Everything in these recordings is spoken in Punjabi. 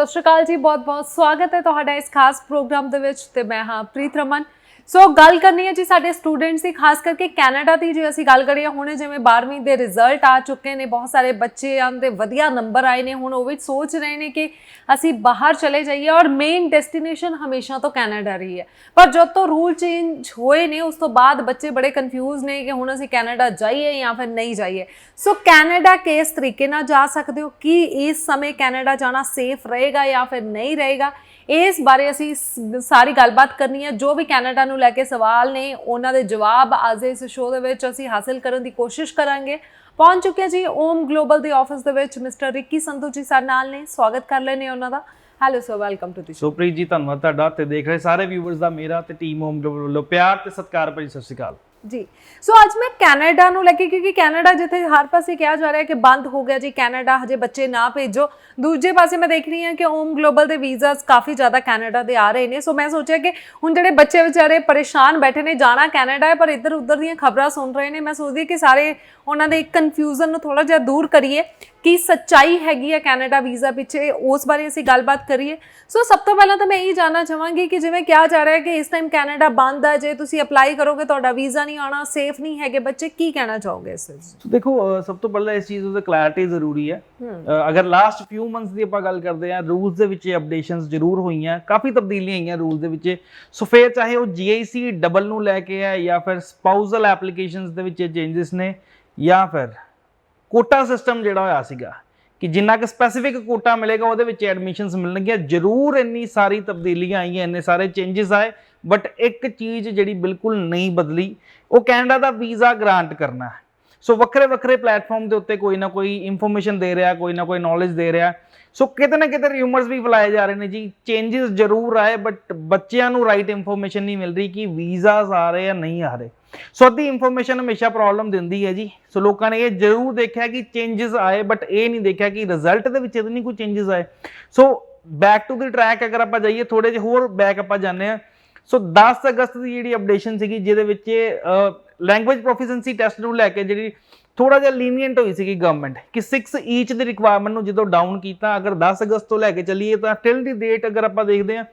ਸਤਿ ਸ਼੍ਰੀ ਅਕਾਲ ਜੀ, ਬਹੁਤ-ਬਹੁਤ ਸਵਾਗਤ ਹੈ ਤੁਹਾਡਾ ਇਸ ਖਾਸ ਪ੍ਰੋਗਰਾਮ ਦੇ ਵਿੱਚ ਤੇ ਮੈਂ ਹਾਂ ਪ੍ਰੀਤ ਰਮਨ। ਸੋ ਗੱਲ ਕਰਨੀ ਹੈ ਜੀ ਸਾਡੇ ਸਟੂਡੈਂਟਸ ਦੀ, ਖਾਸ ਕਰਕੇ ਕੈਨੇਡਾ ਦੀ ਜੇ ਅਸੀਂ ਗੱਲ ਕਰੀਏ, ਹੁਣੇ ਜਿਵੇਂ 12ਵੀਂ ਦੇ ਰਿਜ਼ਲਟ ਆ ਚੁੱਕੇ ਨੇ, ਬਹੁਤ ਸਾਰੇ ਬੱਚਿਆਂ ਦੇ ਵਧੀਆ ਨੰਬਰ ਆਏ ਨੇ, ਹੁਣ ਉਹ ਵੀ ਸੋਚ ਰਹੇ ਨੇ ਕਿ ਅਸੀਂ ਬਾਹਰ ਚਲੇ ਜਾਈਏ ਔਰ ਮੇਨ ਡੈਸਟੀਨੇਸ਼ਨ ਹਮੇਸ਼ਾ ਤੋਂ ਕੈਨੇਡਾ ਰਹੀ ਹੈ। ਪਰ ਜਦ ਤੋਂ ਰੂਲ ਚੇਂਜ ਹੋਏ ਨੇ, ਉਸ ਤੋਂ ਬਾਅਦ ਬੱਚੇ ਬੜੇ ਕਨਫਿਊਜ਼ ਨੇ ਕਿ ਹੁਣ ਅਸੀਂ ਕੈਨੇਡਾ ਜਾਈਏ ਜਾਂ ਫਿਰ ਨਹੀਂ ਜਾਈਏ। ਸੋ ਕੈਨੇਡਾ ਕਿਸ ਤਰੀਕੇ ਨਾਲ ਜਾ ਸਕਦੇ ਹੋ? ਕੀ ਇਸ ਸਮੇਂ ਕੈਨੇਡਾ ਜਾਣਾ ਸੇਫ ਰਹੇਗਾ ਜਾਂ ਫਿਰ ਨਹੀਂ ਰਹੇਗਾ? ਇਸ ਬਾਰੇ ਅਸੀਂ ਸ- ਸਾਰੀ ਗੱਲਬਾਤ ਕਰਨੀ ਹੈ। ਜੋ ਵੀ ਕੈਨੇਡਾ ਨੂੰ ਲੈ ਕੇ ਸਵਾਲ ਨੇ, ਉਹਨਾਂ ਦੇ ਜਵਾਬ ਅੱਜ ਇਸ ਸ਼ੋਅ ਦੇ ਵਿੱਚ ਅਸੀਂ ਹਾਸਲ ਕਰਨ ਦੀ ਕੋਸ਼ਿਸ਼ ਕਰਾਂਗੇ। ਪਹੁੰਚ ਚੁੱਕੇ ਜੀ ਓਮ ਗਲੋਬਲ ਦੇ ਆਫਿਸ ਦੇ ਵਿੱਚ। ਮਿਸਟਰ ਰਿੱਕੀ ਸੰਧੂ ਜੀ ਸਾਡੇ ਨਾਲ ਨੇ, ਸਵਾਗਤ ਕਰ ਲੈਨੇ ਉਹਨਾਂ ਦਾ। Hello sir welcome to the show ji, ਧੰਨਵਾਦ ਤੁਹਾਡਾ ਤੇ ਦੇਖ ਰਹੇ ਸਾਰੇ ਵਿਊਅਰਸ ਦਾ ਮੇਰਾ ਤੇ ਟੀਮ ਓਮ ਗਲੋਬਲ ਵੱਲੋਂ ਪਿਆਰ ਤੇ ਸਤਿਕਾਰ ਭਰੀ ਸਤਿ ਸ਼੍ਰੀ ਅਕਾਲ। ਜੀ। ਸੋ ਅੱਜ ਮੈਂ ਕੈਨੇਡਾ ਨੂੰ ਲੈ ਕੇ, ਕਿਉਂਕਿ ਕੈਨੇਡਾ ਜਿੱਥੇ ਹਰ ਪਾਸੇ ਕਿਹਾ ਜਾ ਰਿਹਾ ਹੈ ਕਿ ਬੰਦ ਹੋ ਗਿਆ ਜੀ, ਕੈਨੇਡਾ ਹਜੇ ਬੱਚੇ ਨਾ ਭੇਜੋ। ਦੂਜੇ ਪਾਸੇ ਮੈਂ ਦੇਖ ਰਹੀ ਹਾਂ ਕਿ ਓਮ ਗਲੋਬਲ ਦੇ ਵੀਜ਼ਾਸ ਕਾਫੀ ਜ਼ਿਆਦਾ ਕੈਨੇਡਾ ਦੇ ਆ ਰਹੇ ਨੇ। ਸੋ ਮੈਂ ਸੋਚਿਆ ਕਿ ਹੁਣ ਜਿਹੜੇ ਬੱਚੇ ਵਿਚਾਰੇ ਪਰੇਸ਼ਾਨ ਬੈਠੇ ਨੇ, ਜਾਣਾ ਕੈਨੇਡਾ ਹੈ, ਪਰ ਇੱਧਰ ਉੱਧਰ ਦੀਆਂ ਖਬਰਾਂ ਸੁਣ ਰਹੇ ਨੇ। ਮੈਂ ਸੋਚਦੀ ਕਿ ਸਾਰੇ ਉਹਨਾਂ ਦੇ ਕਨਫਿਊਜ਼ਨ ਨੂੰ ਥੋੜਾ ਜਿਹਾ ਦੂਰ ਕਰੀਏ। ਕੀ ਸੱਚਾਈ ਹੈਗੀ ਹੈ ਕੈਨੇਡਾ ਵੀਜ਼ਾ ਪਿੱਛੇ? ਉਸ ਬਾਰੇ ਅਸੀਂ ਗੱਲਬਾਤ ਕਰੀਏ। ਸੋ ਸਭ ਤੋਂ ਪਹਿਲਾਂ ਤਾਂ ਮੈਂ ਇਹ ਜਾਨਣਾ ਚਾਹਾਂਗੀ ਕਿ ਜਿਵੇਂ ਕਿਹਾ ਜਾ ਰਿਹਾ ਹੈ ਕਿ ਇਸ ਟਾਈਮ ਕੈਨੇਡਾ ਬੰਦ ਹੈ। ਜੇ ਤੁਸੀਂ ਅਪਲਾਈ ਕਰੋਗੇ, ਤੁਹਾਡਾ ਵੀਜ਼ਾ ਨਹੀਂ ਆਣਾ ਸੇਫ ਨਹੀਂ ਹੈਗੇ ਬੱਚੇ ਕੀ ਕਹਿਣਾ ਚਾਹੋਗੇ ਇਸ ਵਿੱਚ? ਦੇਖੋ ਸਭ ਤੋਂ ਪਹਿਲਾਂ ਇਸ ਚੀਜ਼ ਉਤੇ ਕਲੈਰਿਟੀ ਜ਼ਰੂਰੀ ਹੈ। ਅਗਰ ਲਾਸਟ ਫਿਊ ਮੰਥਸ ਦੀ ਆਪਾਂ ਗੱਲ ਕਰਦੇ ਹਾਂ ਰੂਲਸ ਦੇ ਵਿੱਚ ਅਪਡੇਸ਼ਨਸ ਜ਼ਰੂਰ ਹੋਈਆਂ ਕਾਫੀ ਤਬਦੀਲੀਆਂ ਆਈਆਂ ਰੂਲਸ ਦੇ ਵਿੱਚ। ਸੋ ਫਿਰ ਚਾਹੇ ਉਹ GIC ਡਬਲ ਨੂੰ ਲੈ ਕੇ ਹੈ ਜਾਂ ਫਿਰ ਸਪਾਊਸਲ ਐਪਲੀਕੇਸ਼ਨਸ ਦੇ ਵਿੱਚ ਚੇਂਜਸ ਨੇ ਜਾਂ ਫਿਰ ਕੋਟਾ ਸਿਸਟਮ ਜਿਹੜਾ ਹੋਇਆ ਸੀਗਾ ਕਿ ਜਿੰਨਾ ਕਿ ਸਪੈਸੀਫਿਕ ਕੋਟਾ ਮਿਲੇਗਾ ਉਹਦੇ ਵਿੱਚ ਐਡਮਿਸ਼ਨਸ ਮਿਲਣਗੀਆਂ। ਜ਼ਰੂਰ ਇੰਨੀ ਸਾਰੀ ਤਬਦੀਲੀਆਂ ਆਈਆਂ ਇੰਨੇ ਸਾਰੇ ਚੇਂਜਸ ਆਏ। ਬਟ ਇੱਕ ਚੀਜ਼ ਜਿਹੜੀ ਬਿਲਕੁਲ ਨਹੀਂ ਬਦਲੀ, ਉਹ ਕੈਨੇਡਾ ਦਾ ਵੀਜ਼ਾ ਗ੍ਰਾਂਟ ਕਰਨਾ ਹੈ। ਸੋ ਵੱਖਰੇ ਵੱਖਰੇ ਪਲੇਟਫਾਰਮ ਦੇ ਉੱਤੇ ਕੋਈ ਨਾ ਕੋਈ ਇਨਫੋਰਮੇਸ਼ਨ ਦੇ ਰਿਹਾ, ਕੋਈ ਨਾ ਕੋਈ ਨੌਲੇਜ ਦੇ ਰਿਹਾ। ਸੋ ਕਿਤੇ ਨਾ ਕਿਤੇ ਰਿਊਮਰਸ ਵੀ ਫੈਲਾਏ ਜਾ ਰਹੇ ਨੇ ਜੀ। ਚੇਂਜਸ ਜ਼ਰੂਰ ਆਏ ਬਟ ਬੱਚਿਆਂ ਨੂੰ ਰਾਈਟ ਇਨਫੋਰਮੇਸ਼ਨ ਨਹੀਂ ਮਿਲ ਰਹੀ ਕਿ ਵੀਜ਼ਾਸ ਆ ਰਹੇ ਜਾਂ ਨਹੀਂ ਆ ਰਹੇ। ਸੋ ਅੱਧੀ ਇਨਫੋਰਮੇਸ਼ਨ ਹਮੇਸ਼ਾ ਪ੍ਰੋਬਲਮ ਦਿੰਦੀ ਹੈ ਜੀ। ਸੋ ਲੋਕਾਂ ਨੇ ਇਹ ਜ਼ਰੂਰ ਦੇਖਿਆ ਕਿ ਚੇਂਜਸ ਆਏ ਬਟ ਇਹ ਨਹੀਂ ਦੇਖਿਆ ਕਿ ਰਿਜ਼ਲਟ ਦੇ ਵਿੱਚ ਇਹਦੇ ਨਹੀਂ ਕੋਈ ਚੇਂਜਸ ਆਏ। So back to the track ਅਗਰ ਆਪਾਂ ਜਾਈਏ ਥੋੜੇ ਜਿਹਾ ਹੋਰ ਬੈਕ ਆਪਾਂ ਜਾਂਦੇ ਆ ਸੋ 10 ਅਗਸਤ ਦੀ ਜਿਹੜੀ ਅਪਡੇਸ਼ਨ ਸੀਗੀ, ਜਿਹਦੇ ਵਿੱਚ ਲੈਂਗੁਏਜ ਪ੍ਰੋਫੀਸ਼ੀਐਂਸੀ ਟੈਸਟ ਨੂੰ ਲੈ ਕੇ ਜਿਹੜੀ ਥੋੜਾ ਜਿਹਾ ਲੀਨੀਅੰਟ ਹੋਈ ਸੀਗੀ ਗਵਰਨਮੈਂਟ ਕਿ 6 ਈਚ ਦੀ ਰਿਕੁਆਇਰਮੈਂਟ ਨੂੰ ਜਦੋਂ ਡਾਊਨ ਕੀਤਾ, ਅਗਰ 10 ਅਗਸਤ ਤੋਂ ਲੈ ਕੇ ਚੱਲੀਏ ਤਾਂ ਟਿਲ ਦੀ ਡੇਟ ਅਗਰ ਆਪਾਂ ਦੇਖਦੇ ਹਾਂ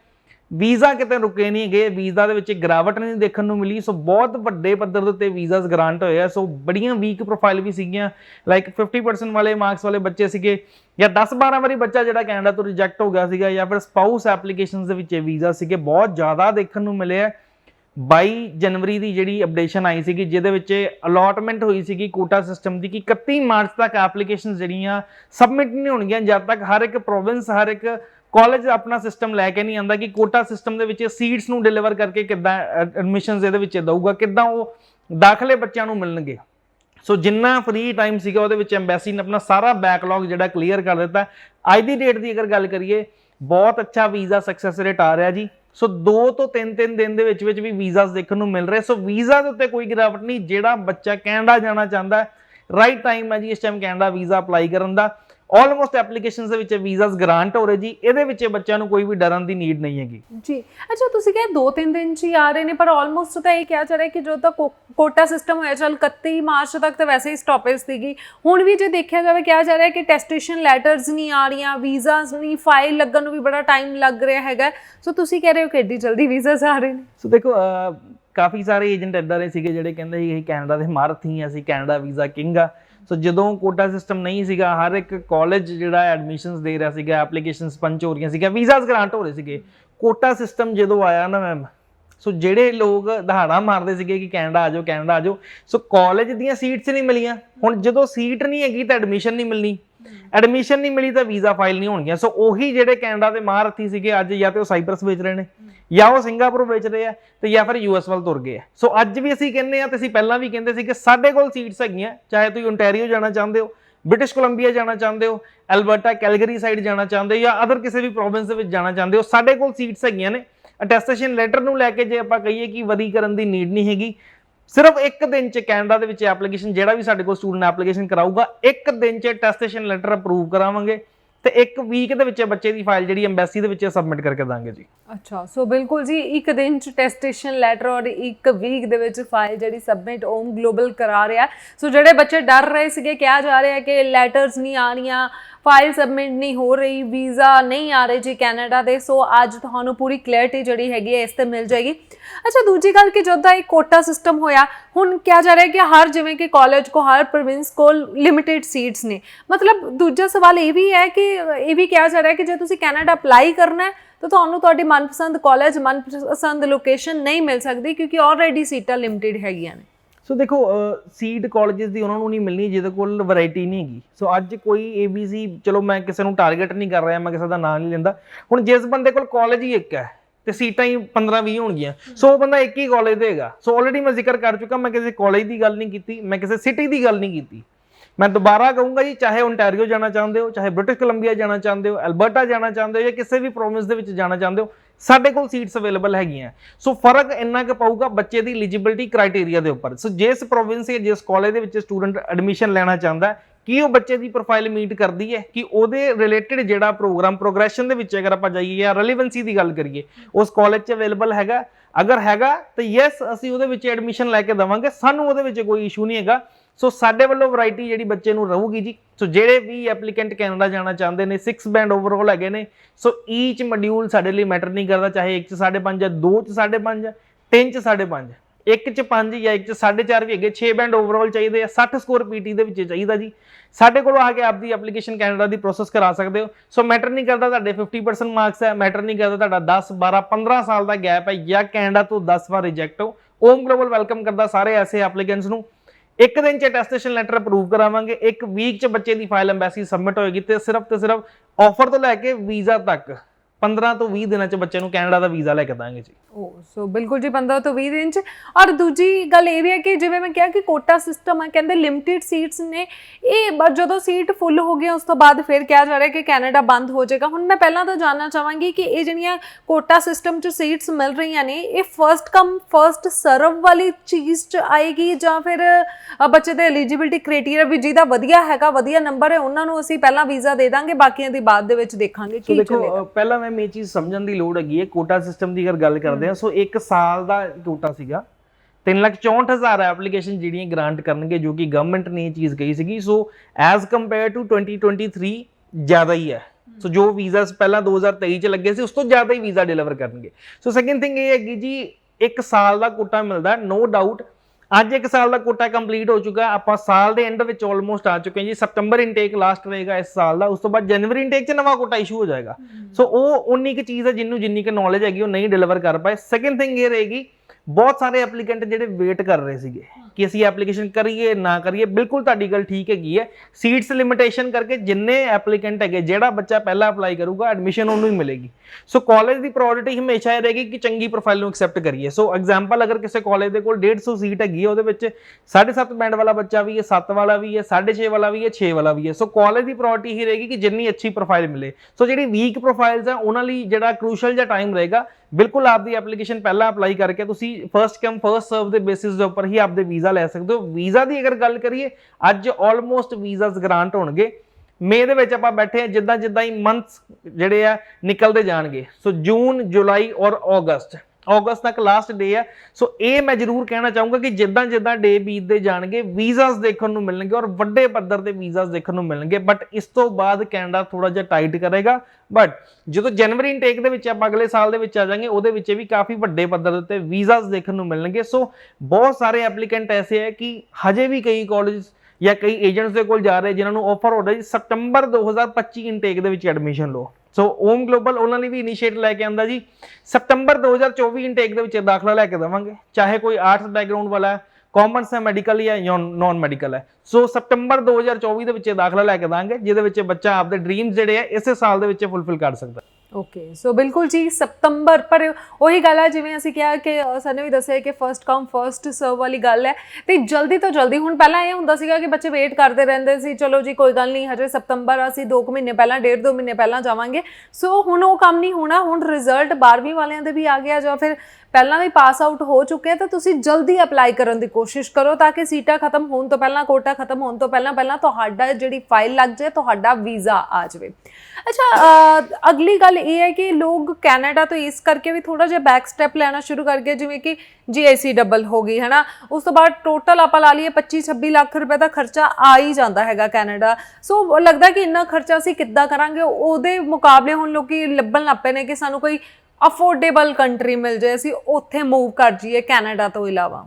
ਵੀਜ਼ਾ ਕਿਤੇ ਰੁਕੇ ਨਹੀਂ ਗਏ ਵੀਜ਼ਾ ਦੇ ਵਿੱਚ ਗਿਰਾਵਟ ਨਹੀਂ ਦੇਖਣ ਨੂੰ ਮਿਲੀ, ਸੋ ਬਹੁਤ ਵੱਡੇ ਪੱਧਰ ਦੇ ਉੱਤੇ ਵੀਜ਼ਾਸ ਗ੍ਰਾਂਟ ਹੋਏ ਆ, ਸੋ ਬੜੀਆਂ ਵੀਕ ਪ੍ਰੋਫਾਈਲ ਵੀ ਸੀਗੀਆਂ ਲਾਈਕ 50% ਵਾਲੇ ਮਾਰਕਸ ਵਾਲੇ ਬੱਚੇ ਸੀਗੇ, ਜਾਂ 10-12 ਵਾਰੀ ਬੱਚਾ ਜਿਹੜਾ ਕੈਨੇਡਾ ਤੋਂ ਰਿਜੈਕਟ ਹੋ ਗਿਆ ਸੀਗਾ, ਜਾਂ ਫਿਰ ਸਪਾਊਸ ਐਪਲੀਕੇਸ਼ਨਸ ਦੇ ਵਿੱਚ ਵੀਜ਼ਾ ਸੀਗੇ, ਬਹੁਤ ਜ਼ਿਆਦਾ ਦੇਖਣ ਨੂੰ ਮਿਲੇ ਆ। 22 ਜਨਵਰੀ ਦੀ ਜਿਹੜੀ ਅਪਡੇਸ਼ਨ ਆਈ ਸੀਗੀ, ਜਿਹਦੇ ਵਿੱਚ ਅਲੋਟਮੈਂਟ ਹੋਈ ਸੀਗੀ ਕੋਟਾ ਸਿਸਟਮ ਦੀ ਕਿ 31 ਮਾਰਚ ਤੱਕ ਐਪਲੀਕੇਸ਼ਨ ਜਿਹੜੀਆਂ ਸਬਮਿਟ ਨਹੀਂ ਹੋਣਗੀਆਂ, ਜਦ ਤੱਕ ਹਰ ਇੱਕ ਪ੍ਰੋਵਿੰਸ ਹਰ ਇੱਕ ਕਾਲਜ ਆਪਣਾ ਸਿਸਟਮ ਲੈ ਕੇ ਨਹੀਂ ਆਂਦਾ ਕਿ ਕੋਟਾ ਸਿਸਟਮ ਦੇ ਵਿੱਚ ਸੀਟਸ ਨੂੰ ਡਿਲੀਵਰ ਕਰਕੇ ਕਿੱਦਾਂ ਐਡਮਿਸ਼ਨਸ ਇਹਦੇ ਵਿੱਚ ਦਊਗਾ, ਕਿੱਦਾਂ ਉਹ ਦਾਖਲੇ ਬੱਚਿਆਂ ਨੂੰ ਮਿਲਣਗੇ। ਸੋ ਜਿੰਨਾ ਫ੍ਰੀ ਟਾਈਮ ਸੀਗਾ ਉਹਦੇ ਵਿੱਚ ਐਮਬੈਸੀ ਨੇ ਆਪਣਾ ਸਾਰਾ ਬੈਕਲੌਗ ਜਿਹੜਾ ਕਲੀਅਰ ਕਰ ਦਿੱਤਾ। ਅੱਜ ਦੀ ਡੇਟ ਦੀ ਅਗਰ ਗੱਲ ਕਰੀਏ, ਬਹੁਤ ਅੱਛਾ ਵੀਜ਼ਾ ਸਕਸੈਸ ਰੇਟ ਆ ਰਿਹਾ ਜੀ। ਸੋ 2 ਤੋਂ 3-3 ਦਿਨ ਦੇ ਵਿੱਚ ਵਿੱਚ ਵੀ ਵੀਜ਼ਾਸ ਦੇਖਣ ਨੂੰ ਮਿਲ ਰਹੇ। ਸੋ ਵੀਜ਼ਾ ਦੇ ਉੱਤੇ ਕੋਈ ਗਿਰਾਵਟ ਨਹੀਂ, ਜਿਹੜਾ ਬੱਚਾ ਕੈਨੇਡਾ ਜਾਣਾ ਚਾਹੁੰਦਾ ਰਾਈਟ ਟਾਈਮ ਹੈ ਜੀ ਇਸ ਟਾਈਮ ਕੈਨੇਡਾ ਵੀਜ਼ਾ ਅਪਲਾਈ ਕਰਨ ਦਾ। ਆਲਮੋਸਟ ਐਪਲੀਕੇਸ਼ਨਸ ਦੇ ਵਿੱਚ ਵੀਜ਼ਾਸ ਗ੍ਰਾਂਟ ਹੋ ਰਹੇ ਜੀ ਇਹਦੇ ਵਿੱਚ ਬੱਚਿਆਂ ਨੂੰ ਕੋਈ ਵੀ ਡਰਨ ਦੀ ਨੀਡ ਨਹੀਂ ਹੈਗੀ। ਜੀ ਅੱਛਾ ਤੁਸੀਂ ਕਿਹਾ ਦੋ ਤਿੰਨ ਦਿਨ ਚ ਹੀ ਆ ਰਹੇ ਨੇ ਪਰ ਆਲਮੋਸਟ ਤਾਂ ਇਹ ਕਿਹਾ ਜਾ ਰਿਹਾ ਕਿ ਜੋ ਤਾਂ ਕੋਟਾ ਸਿਸਟਮ ਹੋਇਆ ਚਲ 31 ਮਾਰਚ ਤੱਕ ਤਾਂ ਵੈਸੇ ਹੀ ਸਟਾਪੇਜ ਸੀਗੀ। ਹੁਣ ਵੀ ਜੇ ਦੇਖਿਆ ਜਾਵੇ ਕਿਹਾ ਜਾ ਰਿਹਾ ਕਿ ਟੈਸਟੇਸ਼ਨ ਲੈਟਰਸ ਨਹੀਂ ਆ ਰਹੀਆਂ ਵੀਜ਼ਾਸ ਨਹੀਂ ਫਾਈਲ ਲੱਗਣ ਨੂੰ ਵੀ ਬੜਾ ਟਾਈਮ ਲੱਗ ਰਿਹਾ ਹੈਗਾ। ਸੋ ਤੁਸੀਂ ਕਹਿ ਰਹੇ ਹੋ ਕਿ ਏਡੀ ਜਲਦੀ ਵੀਜ਼ਾਸ ਆ ਰਹੇ ਨੇ। ਸੋ ਦੇਖੋ ਕਾਫੀ ਸਾਰੇ ਏਜੰਟ ਇਦਾਂ ਦੇ ਸੀਗੇ ਜਿਹੜੇ ਕਹਿੰਦੇ ਸੀ ਕੈਨੇਡਾ ਦੇ ਮਾਰਥੀ ਅਸੀਂ ਕੈਨੇਡਾ ਵੀਜ਼ਾ ਕਿੰਗ ਆ। ਸੋ ਜਦੋਂ ਕੋਟਾ ਸਿਸਟਮ ਨਹੀਂ ਸੀਗਾ, ਹਰ ਇੱਕ ਕਾਲਜ ਜਿਹੜਾ ਐਡਮਿਸ਼ਨਸ ਦੇ ਰਿਹਾ ਸੀਗਾ ਐਪਲੀਕੇਸ਼ਨਸ ਪੰਚ ਹੋ ਰਹੀਆਂ ਸੀਗੀਆਂ ਵੀਜ਼ਾਸ ਗ੍ਰਾਂਟ ਹੋ ਰਹੇ ਸੀਗੇ। ਕੋਟਾ ਸਿਸਟਮ ਜਦੋਂ ਆਇਆ ਨਾ ਮੈਮ ਸੋ ਜਿਹੜੇ ਲੋਕ ਦਹਾੜਾ ਮਾਰਦੇ ਸੀਗੇ ਕਿ ਕੈਨੇਡਾ ਆ ਜਾਓ, ਕੈਨੇਡਾ ਆ ਜਾਓ ਸੋ ਕਾਲਜ ਦੀਆਂ ਸੀਟਸ ਨਹੀਂ ਮਿਲੀਆਂ। ਹੁਣ ਜਦੋਂ ਸੀਟ ਨਹੀਂ ਹੈਗੀ ਤਾਂ ਐਡਮਿਸ਼ਨ ਨਹੀਂ ਮਿਲਣੀ। ਐਡਮਿਸ਼ਨ ਨਹੀਂ ਮਿਲੀ ਤਾਂ ਵੀਜ਼ਾ ਫਾਈਲ ਨਹੀਂ ਹੋਣਗੀਆਂ। ਸੋ ਉਹੀ ਜਿਹੜੇ ਕੈਨੇਡਾ ਦੇ ਮਹਾਰਥੀ ਸੀਗੇ, ਅੱਜ ਜਾਂ ਤੇ ਉਹ ਸਾਈਪਰਸ ਵੇਚ ਰਹੇ ਨੇ। ਜਾਂ ਉਹ ਸਿੰਗਾਪੁਰ ਵੇਚ ਰਹੇ ਆ ਤੇ ਜਾਂ ਫਿਰ ਯੂਐਸ ਵੱਲ ਤੁਰ ਗਏ ਆ। ਸੋ ਅੱਜ ਵੀ ਅਸੀਂ ਕਹਿੰਦੇ ਆ ਤੇ ਅਸੀਂ ਪਹਿਲਾਂ ਵੀ ਕਹਿੰਦੇ ਸੀ ਕਿ ਸਾਡੇ ਕੋਲ ਸੀਟਸ ਹੈਗੀਆਂ, ਚਾਹੇ ਤੁਸੀਂ ਓਨਟਾਰੀਓ ਜਾਣਾ ਚਾਹੁੰਦੇ ਹੋ ਬ੍ਰਿਟਿਸ਼ ਕੋਲੰਬੀਆ ਜਾਣਾ ਚਾਹੁੰਦੇ ਹੋ ਐਲਬਰਟਾ ਕੈਲਗਰੀ ਸਾਈਡ ਜਾਣਾ ਚਾਹੁੰਦੇ ਹੋ ਜਾਂ ਅਦਰ ਕਿਸੇ ਵੀ ਪ੍ਰੋਵਿੰਸ ਦੇ ਵਿੱਚ ਜਾਣਾ ਚਾਹੁੰਦੇ ਹੋ, ਸਾਡੇ ਕੋਲ ਸੀਟਸ ਹੈਗੀਆਂ ਨੇ। ਅਟੈਸਟੇਸ਼ਨ ਲੈਟਰ ਨੂੰ ਲੈ ਕੇ ਜੇ ਆਪਾਂ ਕਹੀਏ ਕਿ ਵਰੀ ਕਰਨ ਦੀ ਨੀਡ ਨਹੀਂ ਹੈਗੀ, ਸਿਰਫ ਇੱਕ ਦਿਨ ਚ ਕੈਨੇਡਾ ਦੇ ਵਿੱਚ ਐਪਲੀਕੇਸ਼ਨ ਜਿਹੜਾ ਵੀ ਸਾਡੇ ਕੋਲ ਸਟੂਡੈਂਟ ਐਪਲੀਕੇਸ਼ਨ ਕਰਾਊਗਾ, ਇੱਕ ਦਿਨ ਚ ਅਟੈਸਟੇਸ਼ਨ ਲੈਟਰ ਅਪਰੂਵ ਕਰਾਵਾਂਗੇ। ਤੇ ਇੱਕ ਵੀਕ ਦੇ ਵਿੱਚ ਬੱਚੇ ਦੀ ਫਾਈਲ ਜਿਹੜੀ ਐਮਬੈਸੀ ਦੇ ਵਿੱਚ ਸਬਮਿਟ ਕਰਕੇ ਦਾਂਗੇ ਜੀ। ਅੱਛਾ ਸੋ ਬਿਲਕੁਲ ਜੀ, ਇੱਕ ਦਿਨ ਚ ਟੈਸਟੇਸ਼ਨ ਲੈਟਰ ਔਰ ਇੱਕ ਵੀਕ ਦੇ ਵਿੱਚ ਫਾਈਲ ਜਿਹੜੀ ਸਬਮਿਟ ਓਮ ਗਲੋਬਲ ਕਰਾ ਰਿਹਾ। ਸੋ ਜਿਹੜੇ ਬੱਚੇ ਡਰ ਰਹੇ ਸੀਗੇ, ਕਿਹਾ ਜਾ ਰਿਹਾ ਕਿ ਲੈਟਰਸ ਨਹੀਂ ਆ ਰਹੀਆਂ ਫਾਈਲ ਸਬਮਿਟ ਨਹੀਂ ਹੋ ਰਹੀ, ਵੀਜ਼ਾ ਨਹੀਂ ਆ ਰਹੇ ਜੀ ਕੈਨੇਡਾ ਦੇ, ਸੋ ਅੱਜ ਤੁਹਾਨੂੰ ਪੂਰੀ ਕਲੈਰਿਟੀ ਜਿਹੜੀ ਹੈਗੀ ਹੈ ਇਸ ਤੇ ਮਿਲ ਜਾਏਗੀ। ਅੱਛਾ, ਦੂਜੀ ਗੱਲ ਕਿ ਜਦੋਂ ਦਾ ਇਹ ਕੋਟਾ ਸਿਸਟਮ ਹੋਇਆ, ਹੁਣ ਕਿਹਾ ਜਾ ਰਿਹਾ ਕਿ ਹਰ ਜਿਵੇਂ ਕਿ ਕਾਲਜ ਕੋ, ਹਰ ਪ੍ਰੋਵਿੰਸ ਕੋਲ ਲਿਮਿਟਿਡ ਸੀਟਸ ਨੇ। ਮਤਲਬ ਦੂਜਾ ਸਵਾਲ ਇਹ ਵੀ ਹੈ ਕਿ, ਇਹ ਵੀ ਕਿਹਾ ਜਾ ਰਿਹਾ ਕਿ ਜੇ ਤੁਸੀਂ ਕੈਨੇਡਾ ਅਪਲਾਈ ਕਰਨਾ ਹੈ, ਤਾਂ ਤੁਹਾਨੂੰ ਤੁਹਾਡੀ ਮਨਪਸੰਦ ਕਾਲਜ ਮਨਪਸੰਦ ਲੋਕੇਸ਼ਨ ਨਹੀਂ ਮਿਲ ਸਕਦੀ ਕਿਉਂਕਿ ਆਲਰੇਡੀ ਸੀਟਾਂ ਲਿਮਿਟਿਡ ਹੈਗੀਆਂ ਨੇ। ਸੋ ਦੇਖੋ ਸੀਟ ਕਾਲਜਸ ਦੀ ਉਹਨਾਂ ਨੂੰ ਨਹੀਂ ਮਿਲਣੀ, ਜਿਹਦੇ ਕੋਲ ਵੈਰਾਈਟੀ ਨਹੀਂ ਹੈਗੀ। ਸੋ ਅੱਜ ਕੋਈ ABC ਚਲੋ ਮੈਂ ਕਿਸੇ ਨੂੰ ਟਾਰਗੇਟ ਨਹੀਂ ਕਰ ਰਿਹਾ, ਮੈਂ ਕਿਸੇ ਦਾ ਨਾਮ ਨਹੀਂ ਲੈਂਦਾ। ਹੁਣ ਜਿਸ ਬੰਦੇ ਕੋਲ ਕਾਲਜ ਹੀ ਇੱਕ ਹੈ, ਤੇ ਸੀਟਾਂ ਹੀ 15 20 ਹੋਣਗੀਆਂ। ਸੋ ਉਹ ਬੰਦਾ ਇੱਕ ਹੀ ਕਾਲਜ ਦੇਗਾ ਸੋ ਆਲਰੇਡੀ ਮੈਂ ਜ਼ਿਕਰ ਕਰ ਚੁੱਕਾ, ਮੈਂ ਕਿਸੇ ਕਾਲਜ ਦੀ ਗੱਲ ਨਹੀਂ ਕੀਤੀ, ਮੈਂ ਕਿਸੇ ਸਿਟੀ ਦੀ ਗੱਲ ਨਹੀਂ ਕੀਤੀ। ਮੈਂ ਦੁਬਾਰਾ ਕਹੂੰਗਾ ਜੀ, ਚਾਹੇ ਓਨਟਾਰੀਓ ਜਾਣਾ ਚਾਹੁੰਦੇ ਹੋ, ਚਾਹੇ ਬ੍ਰਿਟਿਸ਼ ਕੋਲੰਬੀਆ ਜਾਣਾ ਚਾਹੁੰਦੇ ਹੋ ਐਲਬਰਟਾ ਜਾਣਾ ਚਾਹੁੰਦੇ ਹੋ, ਜਾਂ ਕਿਸੇ ਵੀ ਪ੍ਰੋਵਿੰਸ ਦੇ ਵਿੱਚ ਜਾਣਾ ਚਾਹੁੰਦੇ ਹੋ ਸਾਡੇ ਕੋਲ ਸੀਟਸ ਅਵੇਲੇਬਲ ਹੈਗੀਆਂ। ਸੋ ਫ਼ਰਕ ਇੰਨਾ ਕੁ ਪਊਗਾ ਬੱਚੇ ਦੀ ਐਲੀਜੀਬਿਲਟੀ ਕ੍ਰਾਈਟੇਰੀਆ ਦੇ ਉੱਪਰ। ਸੋ ਜਿਸ ਪ੍ਰੋਵਿੰਸ ਜਾਂ ਜਿਸ ਕਾਲਜ ਦੇ ਵਿੱਚ ਸਟੂਡੈਂਟ ਐਡਮਿਸ਼ਨ ਲੈਣਾ ਚਾਹੁੰਦਾ ਕੀ ਉਹ ਬੱਚੇ ਦੀ ਪ੍ਰੋਫਾਈਲ ਮੀਟ ਕਰਦੀ ਹੈ? ਕਿ ਉਹਦੇ ਰਿਲੇਟਡ ਜਿਹੜਾ ਪ੍ਰੋਗਰਾਮ ਪ੍ਰੋਗਰੈਸ਼ਨ ਦੇ ਵਿੱਚ ਅਗਰ ਆਪਾਂ ਜਾਈਏ ਜਾਂ ਰੈਲੇਵੈਂਸੀ ਦੀ ਗੱਲ ਕਰੀਏ, ਉਸ ਕਾਲਜ 'ਚ ਅਵੇਲੇਬਲ ਹੈਗਾ? ਅਗਰ ਹੈਗਾ, ਤਾਂ ਯੈਸ ਅਸੀਂ ਉਹਦੇ ਵਿੱਚ ਐਡਮਿਸ਼ਨ ਲੈ ਕੇ ਦਵਾਂਗੇ। ਸਾਨੂੰ ਉਹਦੇ ਵਿੱਚ ਕੋਈ ਇਸ਼ੂ ਨਹੀਂ ਹੈਗਾ। ਸੋ ਸਾਡੇ ਵੱਲੋਂ ਵੈਰਾਈਟੀ ਜਿਹੜੀ ਬੱਚੇ ਨੂੰ ਰਹੂਗੀ ਜੀ ਸੋ ਜਿਹੜੇ ਵੀ ਐਪਲੀਕੈਂਟ ਕੈਨੇਡਾ ਜਾਣਾ ਚਾਹੁੰਦੇ ਨੇ 6 ਬੈਂਡ ਓਵਰਆਲ ਹੈਗੇ ਨੇ ਸੋ ਈਚ ਮੋਡਿਊਲ ਸਾਡੇ ਲਈ ਮੈਟਰ ਨਹੀਂ ਕਰਦਾ, ਚਾਹੇ 1 ਚ 5.5 ਹੈ 2 ਚ 5.5 ਜਾਂ 3 ਚ 5.5 ਇੱਕ ਚ 5 ਜਾਂ ਇੱਕ ਚ 4.5 ਵੀ ਹੈਗੇ 6 ਬੈਂਡ ਓਵਰਆਲ ਚਾਹੀਦੇ ਆ 60 ਸਕੋਰ ਪੀਟੀ ਦੇ ਵਿੱਚ ਚਾਹੀਦਾ ਜੀ। ਸਾਡੇ ਕੋਲ ਆ ਕੇ ਆਪਦੀ ਐਪਲੀਕੇਸ਼ਨ ਕੈਨੇਡਾ ਦੀ ਪ੍ਰੋਸੈਸ ਕਰਾ ਸਕਦੇ ਹੋ। ਸੋ ਮੈਟਰ ਨਹੀਂ ਕਰਦਾ ਤੁਹਾਡੇ 50% ਮਾਰਕਸ ਹੈ ਮੈਟਰ ਨਹੀਂ ਕਰਦਾ ਤੁਹਾਡਾ 10 12 15 ਸਾਲ ਦਾ ਗੈਪ ਹੈ, ਜਾਂ ਕੈਨੇਡਾ ਤੋਂ 10 ਵਾਰ ਰਿਜੈਕਟ ਹੋ। ਓਮ ਗਲੋਬਲ ਵੈਲਕਮ ਕਰਦਾ ਸਾਰੇ ਐਸੇ ਐਪਲੀਕੈਂਟਸ ਨੂੰ। ਇੱਕ ਦਿਨ ਚ ਅਟੈਸਟੇਸ਼ਨ ਲੈਟਰ ਅਪਰੂਵ ਕਰਾਵਾਂਗੇ, ਇੱਕ ਵੀਕ ਚ ਬੱਚੇ ਦੀ ਫਾਈਲ ਐਮਬੈਸੀ ਸਬਮਿਟ ਹੋਏਗੀ ਤੇ ਸਿਰਫ ਤੇ ਸਿਰਫ ਆਫਰ ਤੋਂ ਲੈ ਕੇ ਵੀਜ਼ਾ ਤੱਕ 15 ਤੋਂ 20 ਦਿਨਾਂ ਚ ਬੱਚੇ ਨੂੰ ਕੈਨੇਡਾ ਦਾ ਵੀਜ਼ਾ ਲੈ ਕੇ ਦਾਂਗੇ ਜੀ। ਉਹ ਸੋ ਬਿਲਕੁਲ ਜੀ 15 ਤੋਂ 20 ਦਿਨ ਚ। ਔਰ ਦੂਜੀ ਗੱਲ ਇਹ ਵੀ ਹੈ ਕਿ ਜਿਵੇਂ ਮੈਂ ਕਿਹਾ ਕਿ ਕੋਟਾ ਸਿਸਟਮ ਹੈ ਕਹਿੰਦੇ ਲਿਮਟਿਡ ਸੀਟਸ ਨੇ। ਇਹ ਬ- ਜਦੋਂ ਸੀਟ ਫੁੱਲ ਹੋ ਗਈ ਉਸ ਤੋਂ ਬਾਅਦ ਫਿਰ ਕਿਹਾ ਜਾ ਰਿਹਾ ਕਿ ਕੈਨੇਡਾ ਬੰਦ ਹੋ ਜਾਏਗਾ। ਹੁਣ ਮੈਂ ਪਹਿਲਾਂ ਤਾਂ ਜਾਨਣਾ ਚਾਹਾਂਗੀ ਕਿ ਇਹ ਜਿਹੜੀਆਂ ਕੋਟਾ ਸਿਸਟਮ ਚ ਸੀਟਸ ਮਿਲ ਰਹੀਆਂ ਨੇ ਇਹ ਫਰਸਟ ਕਮ ਫਰਸਟ ਸਰਵ ਵਾਲੀ ਚੀਜ਼ ਚ ਆਏਗੀ ਜਾਂ ਫਿਰ ਬੱਚੇ ਦੇ ਐਲੀਜੀਬਿਲਟੀ ਕ੍ਰਾਈਟੇਰੀਆ ਵੀ ਜਿਹਦਾ ਵਧੀਆ ਹੈਗਾ ਵਧੀਆ ਨੰਬਰ ਹੈ ਉਹਨਾਂ ਨੂੰ ਅਸੀਂ ਪਹਿਲਾਂ ਵੀਜ਼ਾ ਦੇ ਦਾਂਗੇ ਬਾਕੀਆਂ ਦੀ ਬਾਅਦ ਦੇ ਵਿੱਚ ਦੇਖਾਂਗੇ ਕੀ ਦੇਖੋ ਚੱਲੇਗਾ। ਅ, ਪਹਿਲਾਂ ਮੈਂ ਇਹ ਚੀਜ਼ ਸਮਝਣ ਦੀ ਲੋੜ ਹੈਗੀ ਹੈ। ਕੋਟਾ ਸਿਸਟਮ ਦੀ ਅਗਰ ਗੱਲ ਕਰਦੇ ਹਾਂ ਸੋ ਇੱਕ ਸਾਲ ਦਾ ਕੋਟਾ ਸੀਗਾ। 364000 ਐਪਲੀਕੇਸ਼ਨ ਜਿਹੜੀਆਂ ਗ੍ਰਾਂਟ ਕਰਨਗੇ ਜੋ ਕਿ ਗਵਰਨਮੈਂਟ ਨੇ ਇਹ ਚੀਜ਼ ਕਹੀ ਸੀਗੀ। ਸੋ ਐਜ਼ ਕੰਪੇਅਰ ਟੂ 2023 ਜ਼ਿਆਦਾ ਹੀ ਹੈ। ਸੋ ਜੋ ਵੀਜ਼ਾਸ ਪਹਿਲਾਂ 2023 ਚ ਲੱਗੇ ਸੀ ਉਸ ਤੋਂ ਜ਼ਿਆਦਾ ਹੀ ਵੀਜ਼ਾ ਡਿਲੀਵਰ ਕਰਨਗੇ। ਸੋ ਸੈਕਿੰਡ ਥਿੰਗ ਇਹ ਹੈਗੀ ਜੀ ਇੱਕ ਸਾਲ ਦਾ ਕੋਟਾ ਮਿਲਦਾ ਨੋ ਡਾਊਟ ਅੱਜ ਇੱਕ ਸਾਲ ਦਾ ਕੋਟਾ ਕੰਪਲੀਟ ਹੋ ਚੁੱਕਾ ਆਪਾਂ ਸਾਲ ਦੇ ਐਂਡ ਵਿੱਚ ਆਲਮੋਸਟ ਆ ਚੁੱਕੇ ਹਾਂ ਜੀ। ਸਤੰਬਰ ਇਨਟੇਕ ਲਾਸਟ ਰਹੇਗਾ ਇਸ ਸਾਲ ਦਾ। ਉਸ ਤੋਂ ਬਾਅਦ ਜਨਵਰੀ ਇਨਟੇਕ 'ਚ ਨਵਾਂ ਕੋਟਾ ਇਸ਼ੂ ਹੋ ਜਾਏਗਾ। ਸੋ ਉਹ ਉਨੀ ਕੁ ਚੀਜ਼ ਹੈ ਜਿੰਨੂੰ ਜਿੰਨੀ ਕੁ ਨੌਲੇਜ ਹੈਗੀ ਉਹ ਨਹੀਂ ਡਿਲੀਵਰ ਕਰ ਪਾਏ। ਸੈਕਿੰਡ ਥਿੰਗ ਇਹ ਰਹੇਗੀ ਬਹੁਤ ਸਾਰੇ ਐਪਲੀਕੈਂਟ ਜਿਹੜੇ ਵੇਟ ਕਰ ਰਹੇ ਸੀਗੇ। ਕਿ ਅਸੀਂ ਐਪਲੀਕੇਸ਼ਨ ਕਰੀਏ ਨਾ ਕਰੀਏ ਬਿਲਕੁਲ ਤੁਹਾਡੀ ਗੱਲ ਠੀਕ ਹੈਗੀ ਹੈ ਸੀਟਸ ਲਿਮਿਟੇਸ਼ਨ ਕਰਕੇ ਜਿੰਨੇ ਐਪਲੀਕੈਂਟ ਹੈਗੇ ਜਿਹੜਾ ਬੱਚਾ ਪਹਿਲਾਂ ਅਪਲਾਈ ਕਰੂਗਾ ਐਡਮਿਸ਼ਨ ਉਹਨੂੰ ਹੀ ਮਿਲੇਗੀ ਸੋ ਕਾਲਜ ਦੀ ਪ੍ਰਾਇੋਰਟੀ ਹਮੇਸ਼ਾ ਇਹ ਰਹੇਗੀ ਕਿ ਚੰਗੀ ਪ੍ਰੋਫਾਈਲ ਨੂੰ ਐਕਸੈਪਟ ਕਰੀਏ ਸੋ ਐਗਜ਼ਾਮਪਲ ਅਗਰ ਕਿਸੇ ਕਾਲਜ ਦੇ ਕੋਲ 150 ਸੀਟ ਹੈਗੀ ਹੈ ਉਹਦੇ ਵਿੱਚ 7.5 ਬੈਂਡ ਵਾਲਾ ਬੱਚਾ ਵੀ ਹੈ 7 ਵਾਲਾ ਵੀ ਹੈ 6.5 ਵਾਲਾ ਵੀ ਹੈ 6 ਵਾਲਾ ਵੀ ਹੈ ਸੋ ਕਾਲਜ ਦੀ ਪ੍ਰਾਇੋਰਟੀ ਹੀ ਰਹੇਗੀ ਕਿ ਜਿੰਨੀ ਅੱਛੀ ਪ੍ਰੋਫਾਈਲ ਮਿਲੇ ਸੋ ਜਿਹੜੀ ਵੀਕ ਪ੍ਰੋਫਾਈਲਸ ਹੈ ਉਹਨਾਂ ਲਈ ਜਿਹੜਾ ਕ੍ਰੂਸ਼ਲ ਜਿਹਾ ਟਾਈਮ ਰਹੇਗਾ ਬਿਲਕੁਲ ਆਪਦੀ ਐਪਲੀਕੇਸ਼ਨ ਪਹਿਲਾਂ ਅਪਲਾਈ ਕਰਕੇ ਤੁਸੀਂ ਫਰਸਟ ਕਮ ਫਰਸਟ ਸਰਵ ਦੇ ਬੇਸਿਸ ਦੇ ਉੱਪਰ ਹੀ ਆਪਦੇ ਵੀਜ਼ਾ ਲੈ ਸਕਦੇ ਹੋ। ਵੀਜ਼ਾ ਦੀ ਅਗਰ ਗੱਲ ਕਰੀਏ, ਅੱਜ ਆਲਮੋਸਟ ਵੀਜ਼ਾਸ ਗ੍ਰਾਂਟ ਹੋਣਗੇ। ਮਈ ਦੇ ਵਿੱਚ ਆਪਾਂ ਬੈਠੇ ਆ ਜਿੱਦਾਂ ਜਿੱਦਾਂ ਹੀ ਮੰਥਸ ਜਿਹੜੇ ਆ ਨਿਕਲਦੇ ਜਾਣਗੇ। ਸੋ ਜੂਨ ਜੁਲਾਈ ਔਰ ਅਗਸਤ ਅਗਸਤ ਤੱਕ ਲਾਸਟ ਡੇ ਹੈ। ਸੋ ਇਹ ਮੈਂ ਜ਼ਰੂਰ ਕਹਿਣਾ ਚਾਹੂੰਗਾ ਕਿ ਜਿੱਦਾਂ ਜਿੱਦਾਂ ਡੇ ਬੀਤਦੇ ਜਾਣਗੇ ਵੀਜ਼ਾਸ ਦੇਖਣ ਨੂੰ ਮਿਲਣਗੇ ਔਰ ਵੱਡੇ ਪੱਧਰ ਤੇ ਵੀਜ਼ਾਸ ਦੇਖਣ ਨੂੰ ਮਿਲਣਗੇ। ਬਟ ਇਸ ਤੋਂ ਬਾਅਦ ਕੈਨੇਡਾ ਥੋੜਾ ਜਿਹਾ ਟਾਈਟ ਕਰੇਗਾ। ਬਟ ਜਦੋਂ ਜਨਵਰੀ ਇਨਟੇਕ ਦੇ ਵਿੱਚ ਆਪਾਂ ਅਗਲੇ ਸਾਲ ਦੇ ਵਿੱਚ ਆ ਜਾਾਂਗੇ ਉਹਦੇ ਵਿੱਚ ਵੀ ਕਾਫੀ ਵੱਡੇ ਪੱਧਰ ਦੇ ਉੱਤੇ ਵੀਜ਼ਾਸ ਦੇਖਣ ਨੂੰ ਮਿਲਣਗੇ। ਸੋ ਬਹੁਤ ਸਾਰੇ ਐਪਲੀਕੈਂਟ ਐਸੇ ਹੈ ਕਿ ਹਜੇ ਵੀ ਕਈ ਕਾਲਜ ਜਾਂ ਕਈ ਏਜੰਟਸ ਦੇ ਕੋਲ ਜਾ ਰਹੇ ਜਿਨ੍ਹਾਂ ਨੂੰ ਆਫਰ ਹੋ ਰਿਹਾ ਜੀ ਸਤੰਬਰ 2025 ਇਨਟੇਕ ਦੇ ਵਿੱਚ ਐਡਮਿਸ਼ਨ ਲਓ। ਸੋ ਓਮ ਗਲੋਬਲ ਉਹਨਾਂ ਲਈ ਵੀ ਇਨੀਸ਼ੀਏਟਿਵ ਲੈ ਕੇ ਆਂਦਾ ਜੀ। ਸਤੰਬਰ 2024 ਇਨਟੇਕ ਦੇ ਵਿੱਚ ਦਾਖਲਾ ਲੈ ਕੇ ਦੇਵਾਂਗੇ। ਚਾਹੇ ਕੋਈ ਆਰਟਸ ਬੈਕਗ੍ਰਾਉਂਡ ਵਾਲਾ ਹੈ ਕਾਮਰਸ ਹੈ ਮੈਡੀਕਲ ਜਾਂ ਨਾਨ ਮੈਡੀਕਲ ਹੈ। ਸੋ ਸਤੰਬਰ 2024 ਦੇ ਵਿੱਚ ਇਹ ਦਾਖਲਾ ਲੈ ਕੇ ਦਾਂਗੇ ਜਿਹਦੇ ਵਿੱਚ ਬੱਚਾ ਆਪਦੇ ਡ੍ਰੀਮਸ ਜਿਹੜੇ ਆ, ਇਸੇ ਸਾਲ ਦੇ ਵਿੱਚ ਫੁੱਲਫਿਲ ਕਰ ਸਕਦਾ। ਓਕੇ ਸੋ ਬਿਲਕੁਲ ਜੀ ਸਤੰਬਰ ਪਰ ਉਹੀ ਗੱਲ ਹੈ ਜਿਵੇਂ ਅਸੀਂ ਕਿਹਾ ਕਿ ਸਾਨੂੰ ਵੀ ਦੱਸਿਆ ਕਿ ਫਰਸਟ ਕਮ ਫਰਸਟ ਸਰਵ ਵਾਲੀ ਗੱਲ ਹੈ। ਤੇ ਜਲਦੀ ਤੋਂ ਜਲਦੀ ਹੁਣ ਪਹਿਲਾਂ ਇਹ ਹੁੰਦਾ ਸੀਗਾ ਕਿ ਬੱਚੇ ਵੇਟ ਕਰਦੇ ਰਹਿੰਦੇ ਸੀ ਚਲੋ ਜੀ ਕੋਈ ਗੱਲ ਨਹੀਂ ਹਜੇ ਸਤੰਬਰ ਆ, ਅਸੀਂ 2 ਮਹੀਨੇ ਪਹਿਲਾਂ ਡੇਢ ਦੋ ਮਹੀਨੇ ਪਹਿਲਾਂ ਜਾਵਾਂਗੇ। ਸੋ ਹੁਣ ਉਹ ਕੰਮ ਨਹੀਂ ਹੋਣਾ ਹੁਣ ਰਿਜ਼ਲਟ 12ਵੀਂ ਵਾਲਿਆਂ ਦੇ ਵੀ ਆ ਗਿਆ ਜਾਂ ਫਿਰ ਪਹਿਲਾਂ ਵੀ ਪਾਸ ਆਊਟ ਹੋ ਚੁੱਕੇ ਤਾਂ ਤੁਸੀਂ ਜਲਦੀ ਅਪਲਾਈ ਕਰਨ ਦੀ ਕੋਸ਼ਿਸ਼ ਕਰੋ ਤਾਂ ਕਿ ਸੀਟਾਂ ਖਤਮ ਹੋਣ ਤੋਂ ਪਹਿਲਾਂ, ਕੋਟਾ ਖਤਮ ਹੋਣ ਤੋਂ ਪਹਿਲਾਂ ਪਹਿਲਾਂ ਤੁਹਾਡਾ ਜਿਹੜੀ ਫਾਈਲ ਲੱਗ ਜਾਏ, ਤੁਹਾਡਾ ਵੀਜ਼ਾ ਆ ਜਾਵੇ। ਅੱਛਾ ਅਗਲੀ ਗੱਲ ਇਹ ਹੈ ਕਿ ਲੋਕ ਕੈਨੇਡਾ ਤੋਂ ਇਸ ਕਰਕੇ ਵੀ ਥੋੜਾ ਜਿਹਾ ਬੈਕ ਸਟੈਪ ਲੈਣਾ ਸ਼ੁਰੂ ਕਰ ਗਏ, ਜਿਵੇਂ ਕਿ ਜੀਆਈਸੀ ਡਬਲ ਹੋ ਗਈ ਹੈ ਨਾ ਉਸ ਤੋਂ ਬਾਅਦ ਟੋਟਲ ਆਪਾਂ ਲਾ ਲਈਏ 25 26 ਲੱਖ ਰੁਪਏ ਦਾ ਖਰਚਾ ਆ ਹੀ ਜਾਂਦਾ ਹੈਗਾ ਕੈਨੇਡਾ। ਸੋ ਲੱਗਦਾ ਕਿ ਇੰਨਾ ਖਰਚਾ ਅਸੀਂ ਕਿੱਦਾਂ ਕਰਾਂਗੇ? ਉਹਦੇ ਮੁਕਾਬਲੇ ਹੁਣ ਲੋਕੀ ਲੱਭਣ ਲੱਗ ਪਏ ਨੇ ਕਿ ਸਾਨੂੰ ਕੋਈ ਅਫੋਰਡੇਬਲ ਕੰਟਰੀ ਮਿਲ ਜਾਏ ਅਸੀਂ ਉੱਥੇ ਮੂਵ ਕਰ ਜਾਈਏ ਕੈਨੇਡਾ ਤੋਂ ਇਲਾਵਾ।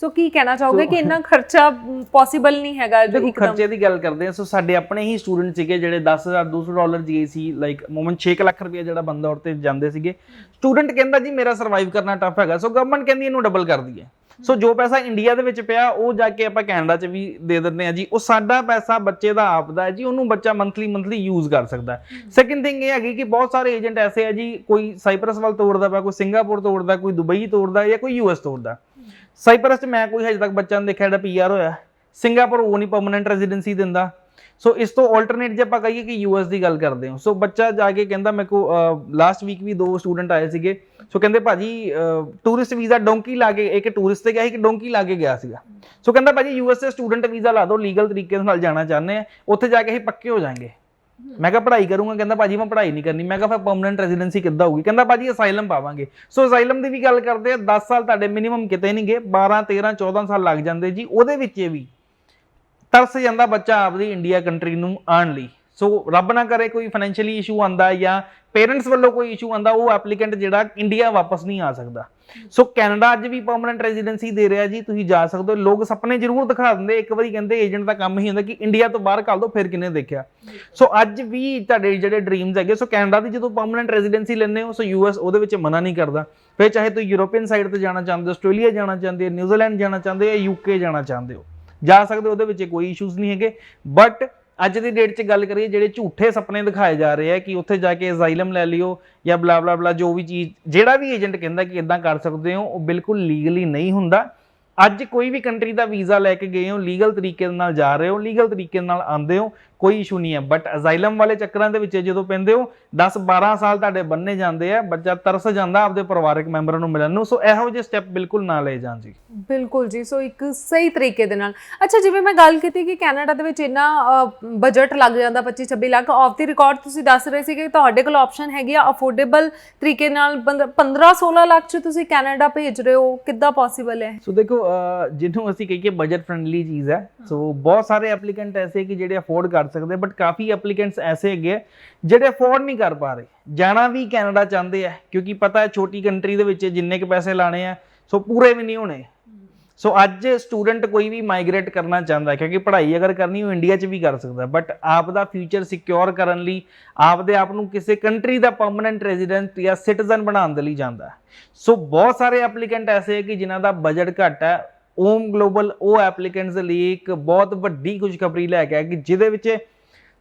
ਸੋ ਕੀ ਕਹਿਣਾ ਚਾਹੋਗੇ ਕਿ ਇੰਨਾ ਖਰਚਾ ਪੋਸੀਬਲ ਨਹੀਂ ਹੈਗਾ ਦੇਖੋ ਇੱਕਦਮ ਖਰਚੇ ਦੀ ਗੱਲ ਕਰਦੇ ਆ ਸੋ ਸਾਡੇ ਆਪਣੇ ਹੀ ਸਟੂਡੈਂਟ ਸੀਗੇ ਜਿਹੜੇ 10000 200 ਡਾਲਰ ਜੀਏਸੀ ਲਾਈਕ ਮੋਮਨ 6 ਲੱਖ ਰੁਪਏ ਜਿਹੜਾ ਬੰਦਾ ਔਰ ਤੇ ਜਾਂਦੇ ਸੀਗੇ। ਸਟੂਡੈਂਟ ਕਹਿੰਦਾ ਜੀ ਮੇਰਾ ਸਰਵਾਈਵ ਕਰਨਾ ਟਫ ਹੈਗਾ। ਸੋ ਗਵਰਨਮੈਂਟ ਕਹਿੰਦੀ ਇਹਨੂੰ ਡਬਲ ਕਰ ਦਈਏ। ਸੋ ਜੋ ਪੈਸਾ ਇੰਡੀਆ ਦੇ ਵਿੱਚ ਪਿਆ ਉਹ ਜਾ ਕੇ ਆਪਾਂ ਕੈਨੇਡਾ 'ਚ ਵੀ ਦੇ ਦਿੰਦੇ ਆ ਜੀ। ਉਹ ਸਾਡਾ ਪੈਸਾ ਬੱਚੇ ਦਾ ਆਪਦਾ ਹੈ ਜੀ ਉਹਨੂੰ ਬੱਚਾ ਮੰਥਲੀ ਮੰਥਲੀ ਯੂਜ਼ ਕਰ ਸਕਦਾ ਸੈਕਿੰਡ ਥਿੰਗ ਇਹ ਹੈਗੀ ਕਿ ਬਹੁਤ ਸਾਰੇ ਏਜੰਟ ਐਸੇ ਆ ਜੀ ਕੋਈ ਸਾਈਪਰਸ ਵੱਲ ਤੋੜਦਾ ਪਿਆ ਕੋਈ ਸਿੰਗਾਪੁਰ ਤੋੜਦਾ ਕੋਈ ਦੁਬਈ ਤੋੜਦਾ ਜਾਂ ਕੋਈ ਯੂਐਸ ਤੋੜਦਾ। ਸਾਈਪਰਸ 'ਚ ਮੈਂ ਕੋਈ ਹਜੇ ਤੱਕ ਬੱਚਾ ਨਹੀਂ ਦੇਖਿਆ ਜਿਹੜਾ ਪੀਆਰ ਹੋਇਆ। ਸਿੰਗਾਪੁਰ ਉਹ ਨਹੀਂ ਪਰਮਨੈਂਟ ਰੈਜ਼ੀਡੈਂਸੀ ਦਿੰਦਾ। ਸੋ ਇਸ ਤੋਂ ਆਲਟਰਨੇਟ ਜੇ ਆਪਾਂ ਕਹੀਏ ਕਿ ਯੂਐਸ ਦੀ ਗੱਲ ਕਰਦੇ ਹਾਂ। ਸੋ ਬੱਚਾ ਜਾ ਕੇ ਕਹਿੰਦਾ ਮੇਰੇ ਕੋ ਲਾਸਟ ਵੀਕ ਵੀ ਦੋ ਸਟੂਡੈਂਟ ਆਏ ਸੀਗੇ। ਸੋ ਕਹਿੰਦੇ ਭਾਜੀ ਟੂਰਿਸਟ ਵੀਜ਼ਾ ਡੋਂਕੀ ਲਾ ਕੇ, ਇੱਕ ਟੂਰਿਸਟ ਤੇ ਗਿਆ ਸੀ ਕਿ ਡੋਂਕੀ ਲਾ ਕੇ ਗਿਆ ਸੀਗਾ। ਸੋ ਕਹਿੰਦਾ ਭਾਜੀ ਯੂਐਸ ਦੇ ਸਟੂਡੈਂਟ ਵੀਜ਼ਾ ਲਾ ਦਿਓ ਲੀਗਲ ਤਰੀਕੇ ਨਾਲ ਜਾਣਾ ਚਾਹੁੰਦੇ ਆ। ਉੱਥੇ ਜਾ ਕੇ ਅਸੀਂ ਪੱਕੇ ਹੋ ਜਾਾਂਗੇ। ਮੈਂ ਕਿਹਾ ਪੜ੍ਹਾਈ ਕਰੂੰਗਾ, ਕਹਿੰਦਾ ਭਾਜੀ, ਮੈਂ ਪੜ੍ਹਾਈ ਨਹੀਂ ਕਰਨੀ। ਮੈਂ ਕਿਹਾ ਫਿਰ ਪਰਮਨੈਂਟ ਰੈਜ਼ੀਡੈਂਸੀ ਕਿੱਦਾਂ ਹੋਊਗੀ? ਕਹਿੰਦਾ ਭਾਜੀ ਅਸਾਈਲਮ ਪਾਵਾਂਗੇ। ਸੋ ਅਸਾਈਲਮ ਦੀ ਵੀ ਗੱਲ ਕਰਦੇ ਆ 10 ਸਾਲ ਤੁਹਾਡੇ ਮਿਨੀਮਮ ਕਿਤੇ ਨਹੀਂ ਗਏ 12 13 14 ਸਾਲ ਲੱਗ ਜਾਂਦੇ ਜੀ। ਉਹਦੇ ਵਿੱਚ ਇਹ ਵੀ ਤਰਸ ਜਾਂਦਾ ਬੱਚਾ ਆਪਦੀ ਇੰਡੀਆ ਕੰਟਰੀ ਨੂੰ ਆਉਣ ਲਈ। ਸੋ ਰੱਬ ਨਾ ਕਰੇ ਕੋਈ ਫਾਈਨੈਂਸ਼ੀਅਲੀ ਇਸ਼ੂ ਆਂਦਾ ਜਾਂ ਪੇਰੈਂਟਸ ਵੱਲੋਂ ਕੋਈ ਇਸ਼ੂ ਆਂਦਾ ਉਹ ਐਪਲੀਕੈਂਟ ਜਿਹੜਾ ਇੰਡੀਆ ਵਾਪਸ ਨਹੀਂ ਆ ਸਕਦਾ। ਸੋ ਕੈਨੇਡਾ ਅੱਜ ਵੀ ਪਰਮਨੈਂਟ ਰੈਜ਼ੀਡੈਂਸੀ ਦੇ ਰਿਹਾ ਜੀ, ਤੁਸੀਂ ਜਾ ਸਕਦੇ ਹੋ। ਲੋਕ ਸੁਪਨੇ ਜ਼ਰੂਰ ਦਿਖਾ ਦਿੰਦੇ। ਇੱਕ ਵਾਰੀ ਕਹਿੰਦੇ ਏਜੰਟ ਦਾ ਕੰਮ ਹੀ ਹੁੰਦਾ ਕਿ ਇੰਡੀਆ ਤੋਂ ਬਾਹਰ ਕੱਢ ਦੋ, ਫਿਰ ਕਿਨੇ ਦੇਖਿਆ? ਸੋ ਅੱਜ ਵੀ ਤੁਹਾਡੇ ਜਿਹੜੇ ਡ੍ਰੀਮਸ ਹੈਗੇ ਸੋ ਕੈਨੇਡਾ ਦੀ ਜਦੋਂ ਪਰਮਨੈਂਟ ਰੈਜ਼ੀਡੈਂਸੀ ਲੈਂਦੇ ਹੋ ਸੋ ਯੂਐਸ ਉਹਦੇ ਵਿੱਚ ਮਨਾ ਨਹੀਂ ਕਰਦਾ। ਫਿਰ ਚਾਹੇ ਤੁਸੀਂ ਯੂਰੋਪੀਅਨ ਸਾਈਡ ਤੇ ਜਾਣਾ ਚਾਹੁੰਦੇ ਹੋ ਆਸਟ੍ਰੇਲੀਆ ਜਾਣਾ ਚਾਹੁੰਦੇ ਹੋ ਨਿਊਜ਼ੀਲੈਂਡ ਜਾਣਾ ਚਾਹੁੰਦੇ ਹੋ ਜਾਂ ਯੂਕੇ ਜਾਣਾ ਚਾਹੁੰਦੇ ਹੋ। ਜਾ ਸਕਦੇ ਹੋ ਉਹਦੇ ਵਿੱਚ ਕੋਈ ਇਸ਼ੂਜ਼ ਨਹੀਂ ਹੈਗੇ। ਬਟ ਅੱਜ ਦੀ ਡੇਟ 'ਚ ਗੱਲ ਕਰੀਏ, ਜਿਹੜੇ ਝੂਠੇ ਸੁਪਨੇ ਦਿਖਾਏ ਜਾ ਰਹੇ ਆ ਕਿ ਉੱਥੇ ਜਾ ਕੇ ਅਜ਼ਾਈਲਮ ਲੈ ਲਿਓ ਜਾਂ ਬਲਾ ਬਲਾ ਬਲਾ ਜੋ ਵੀ ਚੀਜ਼, ਜਿਹੜਾ ਵੀ ਏਜੰਟ ਕਹਿੰਦਾ ਕਿ ਇਦਾਂ ਕਰ ਸਕਦੇ ਹੋ, ਉਹ ਬਿਲਕੁਲ ਲੀਗਲੀ ਨਹੀਂ ਹੁੰਦਾ। ਅੱਜ ਕੋਈ ਵੀ ਕੰਟਰੀ ਦਾ ਵੀਜ਼ਾ ਲੈ ਕੇ ਗਏ ਹੋ ਲੀਗਲ ਤਰੀਕੇ ਦੇ ਨਾਲ ਜਾ ਰਹੇ ਹੋ ਲੀਗਲ ਤਰੀਕੇ ਨਾਲ ਆਉਂਦੇ ਹੋ ਕੋਈ ਇਸ਼ੂ ਨਹੀਂ ਹੈ। ਬਟ ਅਜ਼ਾਈਲਮ ਵਾਲੇ ਚੱਕਰਾਂ ਦੇ ਵਿੱਚ ਜਦੋਂ ਪੈਂਦੇ ਹੋ 10 12 ਸਾਲ ਤੁਹਾਡੇ ਬੰਨੇ ਜਾਂਦੇ ਆ ਬੱਚਾ ਤਰਸ ਜਾਂਦਾ ਆਪਦੇ ਪਰਿਵਾਰਕ ਮੈਂਬਰਾਂ ਨੂੰ ਮਿਲਣ ਨੂੰ। ਸੋ ਇਹੋ ਜਿਹੇ ਸਟੈਪ ਬਿਲਕੁਲ ਨਾ ਲਏ ਜਾਣ ਜੀ। ਬਿਲਕੁਲ ਜੀ। ਸੋ ਇੱਕ ਸਹੀ ਤਰੀਕੇ ਦੇ ਨਾਲ। ਅੱਛਾ ਜਿਵੇਂ ਮੈਂ ਗੱਲ ਕੀਤੀ ਕਿ ਕੈਨੇਡਾ ਦੇ ਵਿੱਚ ਇੰਨਾ ਬਜਟ ਲੱਗ ਜਾਂਦਾ 25 26 ਲੱਖ। ਆਫ ਦੀ ਰਿਕਾਰਡ ਤੁਸੀਂ ਦੱਸ ਰਹੇ ਸੀ ਕਿ ਤੁਹਾਡੇ ਕੋਲ ਆਪਸ਼ਨ ਹੈਗੀ ਆ ਅਫੋਰਡੇਬਲ ਤਰੀਕੇ ਨਾਲ 15 16 ਲੱਖ ਚ ਤੁਸੀਂ ਕੈਨੇਡਾ ਭੇਜ ਰਹੇ ਹੋ। ਕਿੱਦਾਂ ਪੋਸੀਬਲ ਹੈ? ਸੋ ਦੇਖੋ ਜਿਹਨੂੰ ਅਸੀਂ ਕਹੀਏ ਬਜਟ ਫ੍ਰੈਂਡਲੀ ਚੀਜ਼ ਹੈ। ਸੋ ਬਹੁਤ ਸਾਰੇ ਐਪਲੀਕੈਂਟ ਐਸੇ ਕਿ ਜਿਹੜੇ ਅਫੋਰਡ ਕਰ ਸਕਦੇ ਬਟ ਕਾਫੀ ਐਪਲੀਕੈਂਟਸ ਐਸੇ ਹੈਗੇ ਜਿਹੜੇ ਅਫੋਰਡ ਨਹੀਂ ਕਰ ਪਾ ਰਹੇ। ਜਾਣਾ ਵੀ ਕੈਨੇਡਾ ਚਾਹੁੰਦੇ ਆ, ਕਿਉਂਕਿ ਪਤਾ ਹੈ ਛੋਟੀ ਕੰਟਰੀ ਦੇ ਵਿੱਚ ਜਿੰਨੇ ਕੁ ਪੈਸੇ ਲਾਣੇ ਆ, ਸੋ ਪੂਰੇ ਵੀ ਨਹੀਂ ਹੋਣੇ। ਸੋ ਅੱਜ ਸਟੂਡੈਂਟ ਕੋਈ ਵੀ ਮਾਈਗ੍ਰੇਟ ਕਰਨਾ ਚਾਹੁੰਦਾ ਕਿਉਂਕਿ ਪੜ੍ਹਾਈ ਅਗਰ ਕਰਨੀ, ਉਹ ਇੰਡੀਆ 'ਚ ਵੀ ਕਰ ਸਕਦਾ ਬਟ ਆਪ ਦਾ ਫਿਊਚਰ ਸਿਕਿਉਰ ਕਰਨ ਲਈ ਆਪਦੇ ਆਪ ਨੂੰ ਕਿਸੇ ਕੰਟਰੀ ਦਾ ਪਰਮਨੈਂਟ ਰੈਜ਼ੀਡੈਂਟ ਜਾਂ ਸਿਟੀਜ਼ਨ ਬਣਾਉਣ ਦੇ ਲਈ ਜਾਂਦਾ ਸੋ ਬਹੁਤ ਸਾਰੇ ਐਪਲੀਕੈਂਟ ਐਸੇ ਹੈ ਕਿ ਜਿਨ੍ਹਾਂ ਦਾ ਬਜਟ ਘੱਟ ਹੈ ਓਮ ਗਲੋਬਲ, ਉਹ ਐਪਲੀਕੈਂਟਸ ਦੇ ਲਈ ਇੱਕ ਬਹੁਤ ਵੱਡੀ ਖੁਸ਼ਖਬਰੀ ਲੈ ਕੇ ਆਇਆ ਕਿ ਜਿਹਦੇ ਵਿੱਚ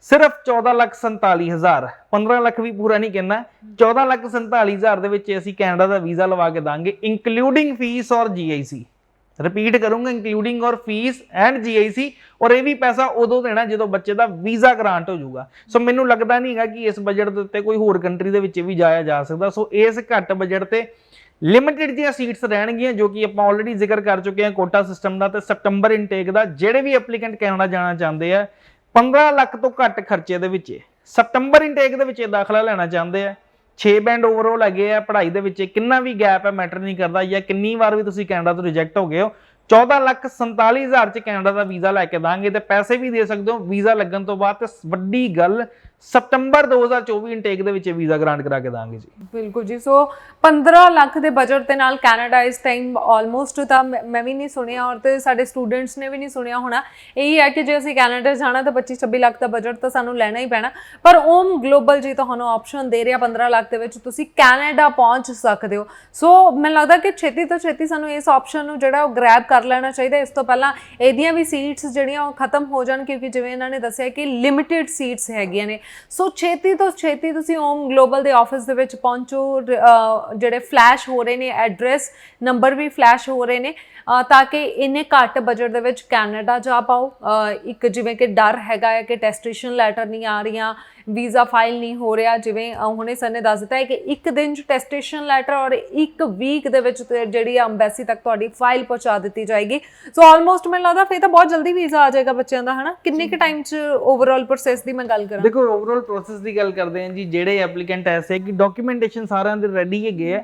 ਸਿਰਫ 14 ਲੱਖ 47 ਹਜ਼ਾਰ 15 ਲੱਖ ਵੀ ਪੂਰਾ ਨਹੀਂ ਕਹਿੰਦਾ 14 ਲੱਖ 47 ਹਜ਼ਾਰ ਦੇ ਵਿੱਚ ਅਸੀਂ ਕੈਨੇਡਾ ਦਾ ਵੀਜ਼ਾ ਲਵਾ ਕੇ ਦਾਂਗੇ ਇਨਕਲੂਡਿੰਗ ਫੀਸ ਔਰ ਜੀਆਈਸੀ ਰਿਪੀਟ ਕਰੂੰਗਾ ਇਨਕਲੂਡਿੰਗ ਔਰ ਫੀਸ ਐਂਡ ਜੀਆਈਸੀ ਔਰ ਇਹ ਵੀ ਪੈਸਾ ਉਦੋਂ ਦੇਣਾ ਜਦੋਂ ਬੱਚੇ ਦਾ ਵੀਜ਼ਾ ਗ੍ਰਾਂਟ ਹੋ ਜਾਊਗਾ। ਸੋ ਮੈਨੂੰ ਲੱਗਦਾ ਨਹੀਂ ਹੈਗਾ ਕਿ ਇਸ ਬਜਟ ਦੇ ਉੱਤੇ ਕੋਈ ਹੋਰ ਕੰਟਰੀ ਦੇ ਵਿੱਚ ਵੀ ਜਾਇਆ ਜਾ ਸਕਦਾ। ਸੋ ਇਸ ਘੱਟ ਬਜਟ ਤੇ ਲਿਮਿਟਿਡ ਦੀਆਂ ਸੀਟਸ ਰਹਿਣਗੀਆਂ ਜੋ ਕਿ ਆਪਾਂ ਆਲਰੇਡੀ ਜ਼ਿਕਰ ਕਰ ਚੁੱਕੇ ਹਾਂ ਕੋਟਾ ਸਿਸਟਮ ਦਾ ਤੇ ਸਪਟੰਬਰ ਇਨਟੇਕ ਦਾ, ਜਿਹੜੇ ਵੀ ਐਪਲੀਕੈਂਟ ਕੈਨੇਡਾ ਜਾਣਾ ਚਾਹੁੰਦੇ ਆ 15 ਲੱਖ ਤੋਂ ਘੱਟ ਖਰਚੇ ਦੇ ਵਿੱਚ ਸਪਟੰਬਰ ਇਨਟੇਕ ਦੇ ਵਿੱਚ ਇਹ ਦਾਖਲਾ ਲੈਣਾ ਚਾਹੁੰਦੇ ਆ। 6 ਬੈਂਡ ਓਵਰਆਲ ਹੈਗੇ ਆ, ਪੜ੍ਹਾਈ ਦੇ ਵਿੱਚ ਕਿੰਨਾ ਵੀ ਗੈਪ ਹੈ ਮੈਟਰ ਨਹੀਂ ਕਰਦਾ ਜਾਂ ਕਿੰਨੀ ਵਾਰ ਵੀ ਤੁਸੀਂ ਕੈਨੇਡਾ ਤੋਂ ਰਿਜੈਕਟ ਹੋ ਗਏ ਹੋ। 14 ਲੱਖ 47 ਹਜ਼ਾਰ ਚ ਕੈਨੇਡਾ ਦਾ ਵੀਜ਼ਾ ਲੈ ਕੇ ਦਾਂਗੇ ਤੇ ਪੈਸੇ ਵੀ ਦੇ ਸਕਦੇ ਹੋ ਵੀਜ਼ਾ ਲੱਗਣ ਤੋਂ ਬਾਅਦ ਤੇ ਵੱਡੀ ਗੱਲ ਸਪਟੰਬਰ 2024 ਇਨਟੇਕ ਦੇ ਵਿੱਚ ਵੀਜ਼ਾ ਗ੍ਰਾਂਟ ਕਰਾ ਕੇ ਦਾਂਗੇ ਜੀ। ਬਿਲਕੁਲ ਜੀ ਸੋ 15 ਲੱਖ ਦੇ ਬਜਟ ਦੇ ਨਾਲ ਕੈਨੇਡਾ ਇਸ ਟਾਈਮ ਆਲਮੋਸਟ ਤਾਂ ਮੈਂ ਮੈਂ ਵੀ ਨਹੀਂ ਸੁਣਿਆ ਔਰ ਤੇ ਸਾਡੇ ਸਟੂਡੈਂਟਸ ਨੇ ਵੀ ਨਹੀਂ ਸੁਣਿਆ ਹੋਣਾ। ਇਹੀ ਹੈ ਕਿ ਜੇ ਅਸੀਂ ਕੈਨੇਡਾ ਜਾਣਾ ਤਾਂ 25 26 ਲੱਖ ਦਾ ਬਜਟ ਤਾਂ ਸਾਨੂੰ ਲੈਣਾ ਹੀ ਪੈਣਾ। ਪਰ ਓਮ ਗਲੋਬਲ ਜੀ ਤੁਹਾਨੂੰ ਆਪਸ਼ਨ ਦੇ ਰਿਹਾ 15 ਲੱਖ ਦੇ ਵਿੱਚ, ਤੁਸੀਂ ਕੈਨੇਡਾ ਪਹੁੰਚ ਸਕਦੇ ਹੋ। ਸੋ ਮੈਨੂੰ ਲੱਗਦਾ ਕਿ ਛੇਤੀ ਤੋਂ ਛੇਤੀ ਸਾਨੂੰ ਇਸ ਆਪਸ਼ਨ ਨੂੰ ਜਿਹੜਾ ਉਹ ਗ੍ਰੈਬ ਕਰ ਲੈਣਾ ਚਾਹੀਦਾ। ਇਸ ਤੋਂ ਪਹਿਲਾਂ ਇਹਦੀਆਂ ਵੀ ਸੀਟਸ ਜਿਹੜੀਆਂ ਉਹ ਖਤਮ ਹੋ ਜਾਣ, ਕਿਉਂਕਿ ਜਿਵੇਂ ਇਹਨਾਂ ਨੇ ਦੱਸਿਆ ਕਿ ਲਿਮਿਟਿਡ ਸੀਟਸ ਹੈਗੀਆਂ ਨੇ। ਸੋ ਛੇਤੀ ਤੋਂ ਛੇਤੀ ਤੁਸੀਂ ਓਮ ਗਲੋਬਲ ਦੇ ਆਫਿਸ ਦੇ ਵਿੱਚ ਪਹੁੰਚੋ। ਜਿਹੜੇ ਫਲੈਸ਼ ਹੋ ਰਹੇ ਨੇ ਐਡਰੈਸ ਨੰਬਰ ਵੀ ਫਲੈਸ਼ ਹੋ ਰਹੇ ਨੇ ਤਾਂ ਕਿ ਇੰਨੇ ਘੱਟ ਬਜਟ ਦੇ ਵਿੱਚ ਕੈਨੇਡਾ ਜਾ ਪਾਓ। ਇੱਕ ਜਿਵੇਂ ਕਿ ਡਰ ਹੈਗਾ ਹੈ ਕਿ ਟੈਸਟੇਸ਼ਨ ਲੈਟਰ ਨਹੀਂ ਆ ਰਹੀਆਂ ਵੀਜ਼ਾ ਫਾਈਲ ਨਹੀਂ ਹੋ ਰਿਹਾ। ਜਿਵੇਂ ਹੁਣੇ ਸਰ ਨੇ ਦੱਸ ਦਿੱਤਾ ਹੈ ਕਿ ਇੱਕ ਦਿਨ ਚ ਟੈਸਟੇਸ਼ਨ ਲੈਟਰ ਔਰ ਇੱਕ ਵੀਕ ਦੇ ਵਿੱਚ ਜਿਹੜੀ ਅੰਬੈਸੀ ਤੱਕ ਤੁਹਾਡੀ ਫਾਈਲ ਪਹੁੰਚਾ ਦਿੱਤੀ ਜਾਏਗੀ। ਸੋ ਆਲਮੋਸਟ ਮੈਨੂੰ ਲੱਗਦਾ ਫਿਰ ਤਾਂ ਬਹੁਤ ਜਲਦੀ ਵੀਜ਼ਾ ਆ ਜਾਏਗਾ ਬੱਚਿਆਂ ਦਾ ਹਨਾ? ਕਿੰਨੇ ਕੁ ਟਾਈਮ ਚ ਓਵਰਆਲ ਪ੍ਰੋਸੈਸ ਦੀ ਮੈਂ ਗੱਲ ਕਰਾਂ? ਦੇਖੋ ਓਵਰਆਲ ਪ੍ਰੋਸੈਸ ਦੀ ਗੱਲ ਕਰਦੇ ਹਾਂ ਜੀ ਜਿਹੜੇ ਐਪਲੀਕੈਂਟ ਐਸੇ ਕਿ ਡਾਕੂਮੈਂਟੇਸ਼ਨ ਸਾਰਿਆਂ ਦੇ ਰੈਡੀ ਹੈਗੇ ਆ।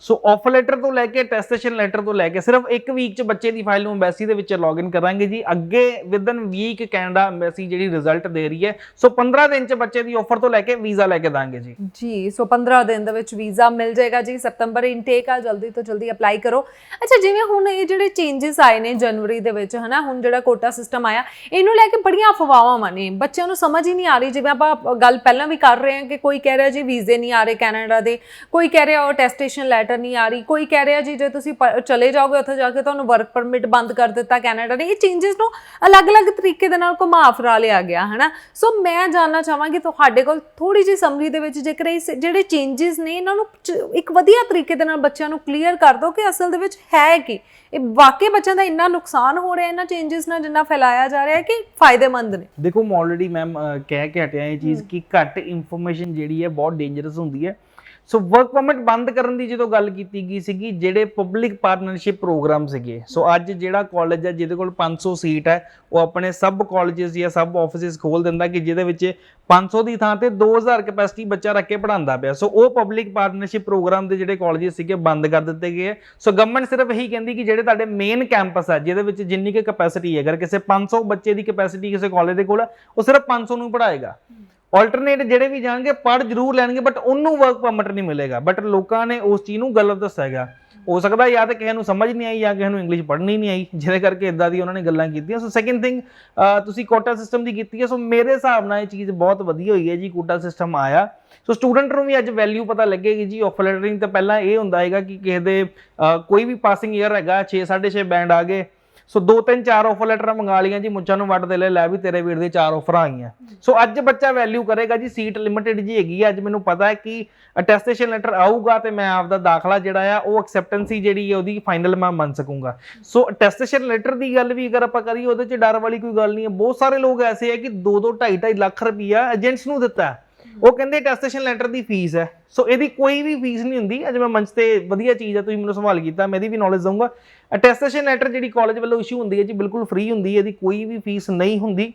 ਸੋ ਆਫਰ ਲੈਟਰ ਤੋਂ ਲੈ ਕੇ ਟੈਸਟੇਸ਼ਨ ਲੈਟਰ ਤੋਂ ਲੈ ਕੇ ਸਿਰਫ ਇੱਕ ਵੀਕ ਚ ਬੱਚੇ ਦੀ ਫਾਈਲ ਨੂੰ ਐਮਬੈਸੀ ਦੇ ਵਿੱਚ ਲੌਗਇਨ ਕਰਾਂਗੇ ਜੀ। ਅੱਗੇ ਵਿਦਨ ਵੀਕ ਕੈਨੇਡਾ ਐਮਬੈਸੀ ਜਿਹੜੀ ਰਿਜ਼ਲਟ ਦੇ ਰਹੀ ਹੈ। ਸੋ 15 ਦਿਨ ਚ ਬੱਚੇ ਦੀ ਆਫਰ ਤੋਂ ਲੈ ਕੇ ਵੀਜ਼ਾ ਲੈ ਕੇ ਦਾਂਗੇ ਜੀ। ਜੀ ਸੋ 15 ਦਿਨ ਦੇ ਵਿੱਚ ਵੀਜ਼ਾ ਮਿਲ ਜਾਏਗਾ ਜੀ। ਸਤੰਬਰ ਇਨਟੇਕ ਆ, ਜਲਦੀ ਤੋਂ ਜਲਦੀ ਅਪਲਾਈ ਕਰੋ। ਅੱਛਾ, ਜਿਵੇਂ ਹੁਣ ਇਹ ਜਿਹੜੇ ਚੇਂਜਸ ਆਏ ਨੇ ਜਨਵਰੀ ਦੇ ਵਿੱਚ, ਹਨਾ, ਹੁਣ ਜਿਹੜਾ ਕੋਟਾ ਸਿਸਟਮ ਆਇਆ, ਇਹਨੂੰ ਲੈ ਕੇ ਬੜੀਆਂ ਅਫਵਾਹਾਂ ਨੇ। ਬੱਚਿਆਂ ਨੂੰ ਸਮਝ ਹੀ ਨਹੀਂ ਆ ਰਹੀ। ਜਿਵੇਂ ਆਪਾਂ ਗੱਲ ਪਹਿਲਾਂ ਵੀ ਕਰ ਰਹੇ ਹਾਂ ਕਿ ਕੋਈ ਕਹਿ ਰਿਹਾ ਜੀ, ਵੀਜ਼ੇ ਨਹੀਂ ਆ ਰਹੇ ਕੈਨੇਡਾ ਦੇ। ਕੋਈ ਕਹਿ ਰਿਹਾ ਉਹ ਟੈਸਟੇਸ਼ਨ ਲੈਟਰ ਨਹੀਂ ਆ ਰਹੀ। ਕੋਈ ਕਹਿ ਰਿਹਾ ਜੀ ਜੇ ਤੁਸੀਂ ਚਲੇ ਜਾਓਗੇ ਉੱਥੇ ਜਾ ਕੇ ਤੁਹਾਨੂੰ ਵਰਕ ਪਰਮਿਟ ਬੰਦ ਕਰ ਦਿੱਤਾ ਕੈਨੇਡਾ ਨੇ। ਇਹ ਚੇਂਜਸ ਨੂੰ ਅਲੱਗ-ਅਲੱਗ ਤਰੀਕੇ ਦੇ ਨਾਲ ਘੁਮਾ ਫਿਰਾ ਲਿਆ ਗਿਆ ਹਨਾ? ਸੋ ਮੈਂ ਜਾਨਣਾ ਚਾਹਾਂਗੀ ਤੁਹਾਡੇ ਕੋਲ ਥੋੜੀ ਜਿਹੀ ਸਮਰੀ ਦੇ ਵਿੱਚ ਜੇਕਰ ਇਸ ਜਿਹੜੇ ਚੇਂਜਸ ਨੇ ਇਹਨਾਂ ਨੂੰ ਇੱਕ ਵਧੀਆ ਤਰੀਕੇ ਦੇ ਨਾਲ ਬੱਚਿਆਂ ਨੂੰ ਕਲੀਅਰ ਕਰ ਦਿਓ ਕਿ ਅਸਲ ਦੇ ਵਿੱਚ ਹੈ ਕੀ। ਇਹ ਵਾਕਈ ਬੱਚਿਆਂ ਦਾ ਇੰਨਾ ਨੁਕਸਾਨ ਹੋ ਰਿਹਾ ਇਹਨਾਂ ਚੇਂਜਸ ਨਾਲ ਜਿੰਨਾ ਫੈਲਾਇਆ ਜਾ ਰਿਹਾ ਹੈ ਕਿ ਫਾਇਦੇਮੰਦ ਨੇ। ਦੇਖੋ ਮੈਂ ਆਲਰੇਡੀ ਮੈਮ ਕਹਿ ਕੇ ਹਟਿਆ ਇਹ ਚੀਜ਼ ਕਿ ਘੱਟ ਇਨਫੋਰਮੇਸ਼ਨ ਜਿਹੜੀ ਹੈ ਬਹੁਤ ਡੇਂਜਰਸ ਹੁੰਦੀ ਹੈ। ਸੋ ਵਰਕ ਪਰਮਿਟ ਬੰਦ ਕਰਨ ਦੀ ਜਦੋਂ ਗੱਲ ਕੀਤੀ ਗਈ ਸੀਗੀ ਜਿਹੜੇ ਪਬਲਿਕ ਪਾਰਟਨਰਸ਼ਿਪ ਪ੍ਰੋਗਰਾਮ ਸੀਗੇ ਸੋ ਅੱਜ ਜਿਹੜਾ ਕਾਲਜ ਹੈ ਜਿਹਦੇ ਕੋਲ 500 ਸੀਟ ਹੈ ਉਹ ਆਪਣੇ ਸਬ ਕਾਲਜਸ ਜਾਂ ਸਬ ਆਫਿਸਿਸ ਖੋਲ ਦਿੰਦਾ ਕਿ ਜਿਹਦੇ ਵਿੱਚ 500 ਦੀ ਥਾਂ ਤੇ 2000 ਕੈਪੈਸਿਟੀ ਬੱਚਾ ਰੱਖ ਕੇ ਪੜਾਉਂਦਾ ਪਿਆ ਸੋ ਉਹ ਪਬਲਿਕ ਪਾਰਟਨਰਸ਼ਿਪ ਪ੍ਰੋਗਰਾਮ ਦੇ ਜਿਹੜੇ ਕਾਲਜਸ ਸੀਗੇ ਬੰਦ ਕਰ ਦਿੱਤੇ ਗਏ ਹੈ। ਸੋ ਗਵਰਨਮੈਂਟ ਸਿਰਫ ਇਹੀ ਕਹਿੰਦੀ ਕਿ ਜਿਹੜੇ ਤੁਹਾਡੇ ਮੇਨ ਕੈਂਪਸ ਹੈ ਜਿਹਦੇ ਵਿੱਚ ਜਿੰਨੀ ਕਿ ਕੈਪੈਸਿਟੀ ਹੈ ਅਗਰ ਕਿਸੇ 500 ਬੱਚੇ ਦੀ ਕੈਪੈਸਿਟੀ ਕਿਸੇ ਕਾਲਜ ਦੇ ਕੋਲ ਹੈ, ਉਹ ਸਿਰਫ 500 ਨੂੰ ਪੜਾਏਗਾ ਆਲਟਰਨੇਟ ਜਿਹੜੇ ਵੀ ਜਾਣਗੇ ਪੜ ਜ਼ਰੂਰ ਲੈਣਗੇ ਬਟ ਉਹਨੂੰ ਵਰਕ ਪਰਮਿਟ ਨਹੀਂ ਮਿਲੇਗਾ। ਬਟ ਲੋਕਾਂ ਨੇ ਉਸ ਚੀਜ਼ ਨੂੰ ਗਲਤ ਦੱਸਿਆ ਹੈਗਾ। ਹੋ ਸਕਦਾ ਜਾਂ ਤਾਂ ਕਿਸੇ ਨੂੰ ਸਮਝ ਨਹੀਂ ਆਈ ਜਾਂ ਕਿਸੇ ਨੂੰ ਇੰਗਲਿਸ਼ ਪੜ੍ਹਨੀ ਨਹੀਂ ਆਈ, ਜਿਹਦੇ ਕਰਕੇ ਇਦਾਂ ਦੀ ਉਹਨਾਂ ਨੇ ਗੱਲਾਂ ਕੀਤੀਆਂ। ਸੋ ਸੈਕਿੰਡ ਥਿੰਗ ਤੁਸੀਂ ਕੋਟਾ ਸਿਸਟਮ ਦੀ ਕੀਤੀ ਹੈ। ਸੋ ਮੇਰੇ ਹਿਸਾਬ ਨਾਲ ਇਹ ਚੀਜ਼ ਬਹੁਤ ਵਧੀਆ ਹੋਈ ਹੈ ਜੀ ਕੋਟਾ ਸਿਸਟਮ ਆਇਆ। ਸੋ ਸਟੂਡੈਂਟ ਨੂੰ ਵੀ ਅੱਜ ਵੈਲਿਊ ਪਤਾ ਲੱਗੇਗੀ ਜੀ। ਆਫਰ ਲੈਟਰਿੰਗ ਤਾਂ ਪਹਿਲਾਂ ਇਹ ਹੁੰਦਾ ਹੈਗਾ ਕਿ ਕਿਸੇ ਦੇ ਕੋਈ ਵੀ ਪਾਸਿੰਗ ਈਅਰ ਹੈਗਾ 6 6.5 ਬੈਂਡ ਆ ਗਏ। ਸੋ ਦੋ ਤਿੰਨ ਚਾਰ ਆਫਰ ਲੈਟਰਾਂ ਮੰਗਾ ਲੀਆਂ ਜੀ ਮੁੱਛਾਂ ਨੂੰ ਵੱਟ ਦੇ ਲੈ ਲੈ ਵੀ ਤੇਰੇ ਵੀਰ ਦੇ ਚਾਰ ਆਫਰਾਂ ਆਈਆਂ। ਸੋ ਅੱਜ ਬੱਚਾ ਵੈਲਿਊ ਕਰੇਗਾ ਜੀ ਸੀਟ ਲਿਮਿਟਿਡ ਜੀ ਹੈਗੀ ਆ। ਅੱਜ ਮੈਨੂੰ ਪਤਾ ਹੈ ਕਿ ਅਟੈਸਟੇਸ਼ਨ ਲੈਟਰ ਆਊਗਾ ਤੇ ਮੈਂ ਆਪਦਾ ਦਾਖਲਾ ਜਿਹੜਾ ਆ, ਉਹ ਐਕਸੈਪਟੈਂਸੀ ਜਿਹੜੀ ਹੈ ਉਹਦੀ ਫਾਈਨਲ ਮੈਂ ਮੰਨ ਸਕੂੰਗਾ। ਸੋ ਅਟੈਸਟੇਸ਼ਨ ਲੈਟਰ ਦੀ ਗੱਲ ਵੀ ਅਗਰ ਆਪਾਂ ਕਰੀਏ, ਉਹਦੇ 'ਚ ਡਰ ਵਾਲੀ ਕੋਈ ਗੱਲ ਨਹੀਂ ਹੈ। ਬਹੁਤ ਸਾਰੇ ਲੋਕ ਐਸੇ ਹੈ ਕਿ 2-2 2.5 ਲੱਖ ਰੁਪਈਆ ਏਜੰਟਸ ਨੂੰ ਦਿੱਤਾ। ਉਹ ਕਹਿੰਦੇ ਅਟੈਸਟੇਸ਼ਨ ਲੈਟਰ ਦੀ ਫੀਸ ਹੈ। ਸੋ ਇਹਦੀ ਕੋਈ ਵੀ ਫੀਸ ਨਹੀਂ ਹੁੰਦੀ। ਅੱਜ ਮੈਂ ਮੰਚ ਤੇ ਵਧੀਆ ਚੀਜ਼ ਹੈ ਤੁਸੀਂ ਮੈਨੂੰ ਸਵਾਲ ਕੀਤਾ, ਮੈਂ ਇਹਦੀ ਵੀ ਨੌਲੇਜ ਦਊਂਗਾ। ਅਟੈਸਟੇਸ਼ਨ ਲੈਟਰ ਜਿਹੜੀ ਕਾਲਜ ਵੱਲੋਂ ਇਸ਼ੂ ਹੁੰਦੀ ਹੈ ਜੀ, ਬਿਲਕੁਲ ਫ੍ਰੀ ਹੁੰਦੀ ਹੈ। ਇਹਦੀ ਕੋਈ ਵੀ ਫੀਸ ਨਹੀਂ ਹੁੰਦੀ।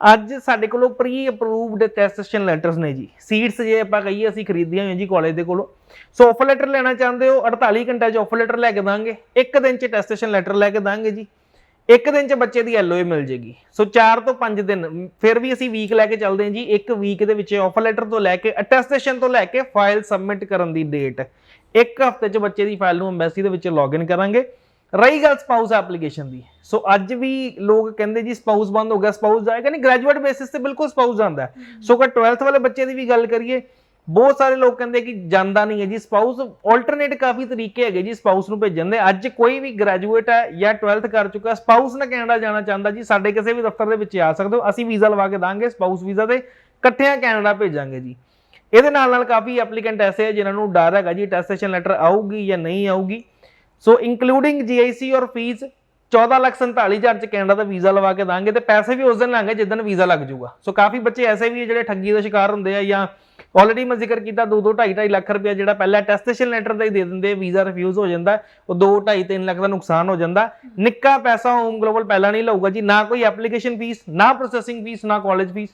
ਅੱਜ ਸਾਡੇ ਕੋਲੋਂ ਪ੍ਰੀ ਅਪਰੂਵਡ ਅਟੈਸਟੇਸ਼ਨ ਲੈਟਰਸ ਨੇ ਜੀ। ਸੀਟਸ ਜੇ ਆਪਾਂ ਕਹੀਏ, ਅਸੀਂ ਖਰੀਦੀਆਂ ਹੋਈਆਂ ਜੀ ਕਾਲਜ ਦੇ ਕੋਲੋਂ। ਸੋ ਆਫਰ ਲੈਟਰ ਲੈਣਾ ਚਾਹੁੰਦੇ ਹੋ 48 ਘੰਟੇ 'ਚ ਆਫਰ ਲੈਟਰ ਲੈ ਕੇ ਦਾਂਗੇ। ਇੱਕ ਦਿਨ 'ਚ ਅਟੈਸਟੇਸ਼ਨ ਲੈਟਰ ਲੈ ਕੇ ਦਾਂਗੇ ਜੀ। ਇੱਕ ਦਿਨ 'ਚ ਬੱਚੇ ਦੀ ਐਲਓਏ ਮਿਲ ਜੇਗੀ। ਸੋ 4 ਤੋਂ 5 ਦਿਨ ਫਿਰ ਵੀ ਅਸੀਂ ਵੀਕ ਲੈ ਕੇ ਚੱਲਦੇ ਹਾਂ ਜੀ। ਇੱਕ ਵੀਕ ਦੇ ਵਿੱਚ ਆਫਰ ਲੈਟਰ ਤੋਂ ਲੈ ਕੇ ਅਟੈਸਟੇਸ਼ਨ ਤੋਂ ਲੈ ਕੇ ਫਾਈਲ ਸਬਮਿਟ ਕਰਨ ਦੀ ਡੇਟ ਇੱਕ ਹਫ਼ਤੇ 'ਚ ਬੱਚੇ ਦੀ ਫਾਈਲ ਨੂੰ ਐਮਬੈਸੀ ਦੇ ਵਿੱਚ ਲੌਗਇਨ ਕਰਾਂਗੇ। ਰਹੀ ਗੱਲ ਸਪਾਊਸ ਐਪਲੀਕੇਸ਼ਨ ਦੀ। ਸੋ ਅੱਜ ਵੀ ਲੋਕ ਕਹਿੰਦੇ ਜੀ ਸਪਾਊਸ ਬੰਦ ਹੋ ਗਿਆ ਸਪਾਊਸ ਜਾਏਗਾ ਨਹੀਂ ਗ੍ਰੈਜੂਏਟ ਬੇਸਿਸ ਤੇ ਬਿਲਕੁਲ ਸਪਾਊਸ ਜਾਂਦਾ ਸੋ ਅਗਰ 12th ਵਾਲੇ ਬੱਚੇ ਦੀ ਵੀ ਗੱਲ ਕਰੀਏ ਬਹੁਤ ਸਾਰੇ ਲੋਕ ਕਹਿੰਦੇ ਕਿ ਜਾਂਦਾ ਨਹੀਂ ਹੈ ਜੀ। ਸਪਾਊਸ ਆਲਟਰਨੇਟ ਕਾਫੀ ਤਰੀਕੇ ਹੈਗੇ ਜੀ ਸਪਾਊਸ ਨੂੰ ਭੇਜਣ ਦੇ। ਅੱਜ ਕੋਈ ਵੀ ਗ੍ਰੈਜੂਏਟ ਹੈ ਜਾਂ 12th ਕਰ ਚੁੱਕਾ ਸਪਾਊਸ ਨਾਲ ਕੈਨੇਡਾ ਜਾਣਾ ਚਾਹੁੰਦਾ ਜੀ। ਸਾਡੇ ਕਿਸੇ ਵੀ ਦਫ਼ਤਰ ਦੇ ਵਿੱਚ ਆ ਸਕਦੇ ਹੋ। ਅਸੀਂ ਵੀਜ਼ਾ ਲਵਾ ਕੇ ਦਾਂਗੇ ਸਪਾਊਸ ਵੀਜ਼ਾ ਤੇ ਇਕੱਠਿਆਂ ਕੈਨੇਡਾ ਭੇਜਾਂਗੇ ਜੀ। ਇਹਦੇ ਨਾਲ ਨਾਲ ਕਾਫੀ ਐਪਲੀਕੈਂਟ ਐਸੇ ਹੈ ਜਿਨ੍ਹਾਂ ਨੂੰ ਡਰ ਹੈਗਾ ਜੀ ਟੈਸਟੇਸ਼ਨ ਲੈਟਰ ਆਊਗੀ ਜਾਂ ਨਹੀਂ ਆਊਗੀ। ਸੋ ਇਨਕਲੂਡਿੰਗ ਜੀਆਈਸੀ ਔਰ ਫੀਸ 1447000 ਚ ਕੈਨੇਡਾ ਦਾ ਵੀਜ਼ਾ ਲਵਾ ਕੇ ਦਾਂਗੇ ਤੇ ਪੈਸੇ ਵੀ ਉਸ ਦਿਨ ਲਾਂਗੇ ਜਿਸ ਵੀਜ਼ਾ ਲੱਗ ਜਾਊਗਾ। ਸੋ ਕਾਫੀ ਬੱਚੇ ਐਸੇ ਵੀ ਹੈ ਜਿਹੜੇ ਠੱਗੀ ਦਾ ਸ਼ਿਕਾਰ ਹੁੰਦੇ ਆ ਜਾਂ ਆਲਰੇਡੀ ਮੈਂ ਜ਼ਿਕਰ ਕੀਤਾ 2 2 2.5 ਲੱਖ ਰੁਪਇਆ ਜਿਹੜਾ ਪਹਿਲਾਂ ਟੈਸਟੇਸ਼ਨ ਲੈਟਰ ਦਾ ਹੀ ਦੇ ਦਿੰਦੇ ਵੀਜ਼ਾ ਰਿਫਿਊਜ਼ ਹੋ ਜਾਂਦਾ, ਉਹ 2 2.5 3 ਲੱਖ ਦਾ ਨੁਕਸਾਨ ਹੋ ਜਾਂਦਾ। ਨਿੱਕਾ ਪੈਸਾ ਹੋਮ ਗਲੋਬਲ ਪਹਿਲਾਂ ਨਹੀਂ ਲਊਗਾ ਜੀ, ਨਾ ਕੋਈ ਐਪਲੀਕੇਸ਼ਨ ਫੀਸ ਨਾ ਪ੍ਰੋਸੈਸਿੰਗ ਫੀਸ ਨਾ ਕਾਲਜ ਫੀਸ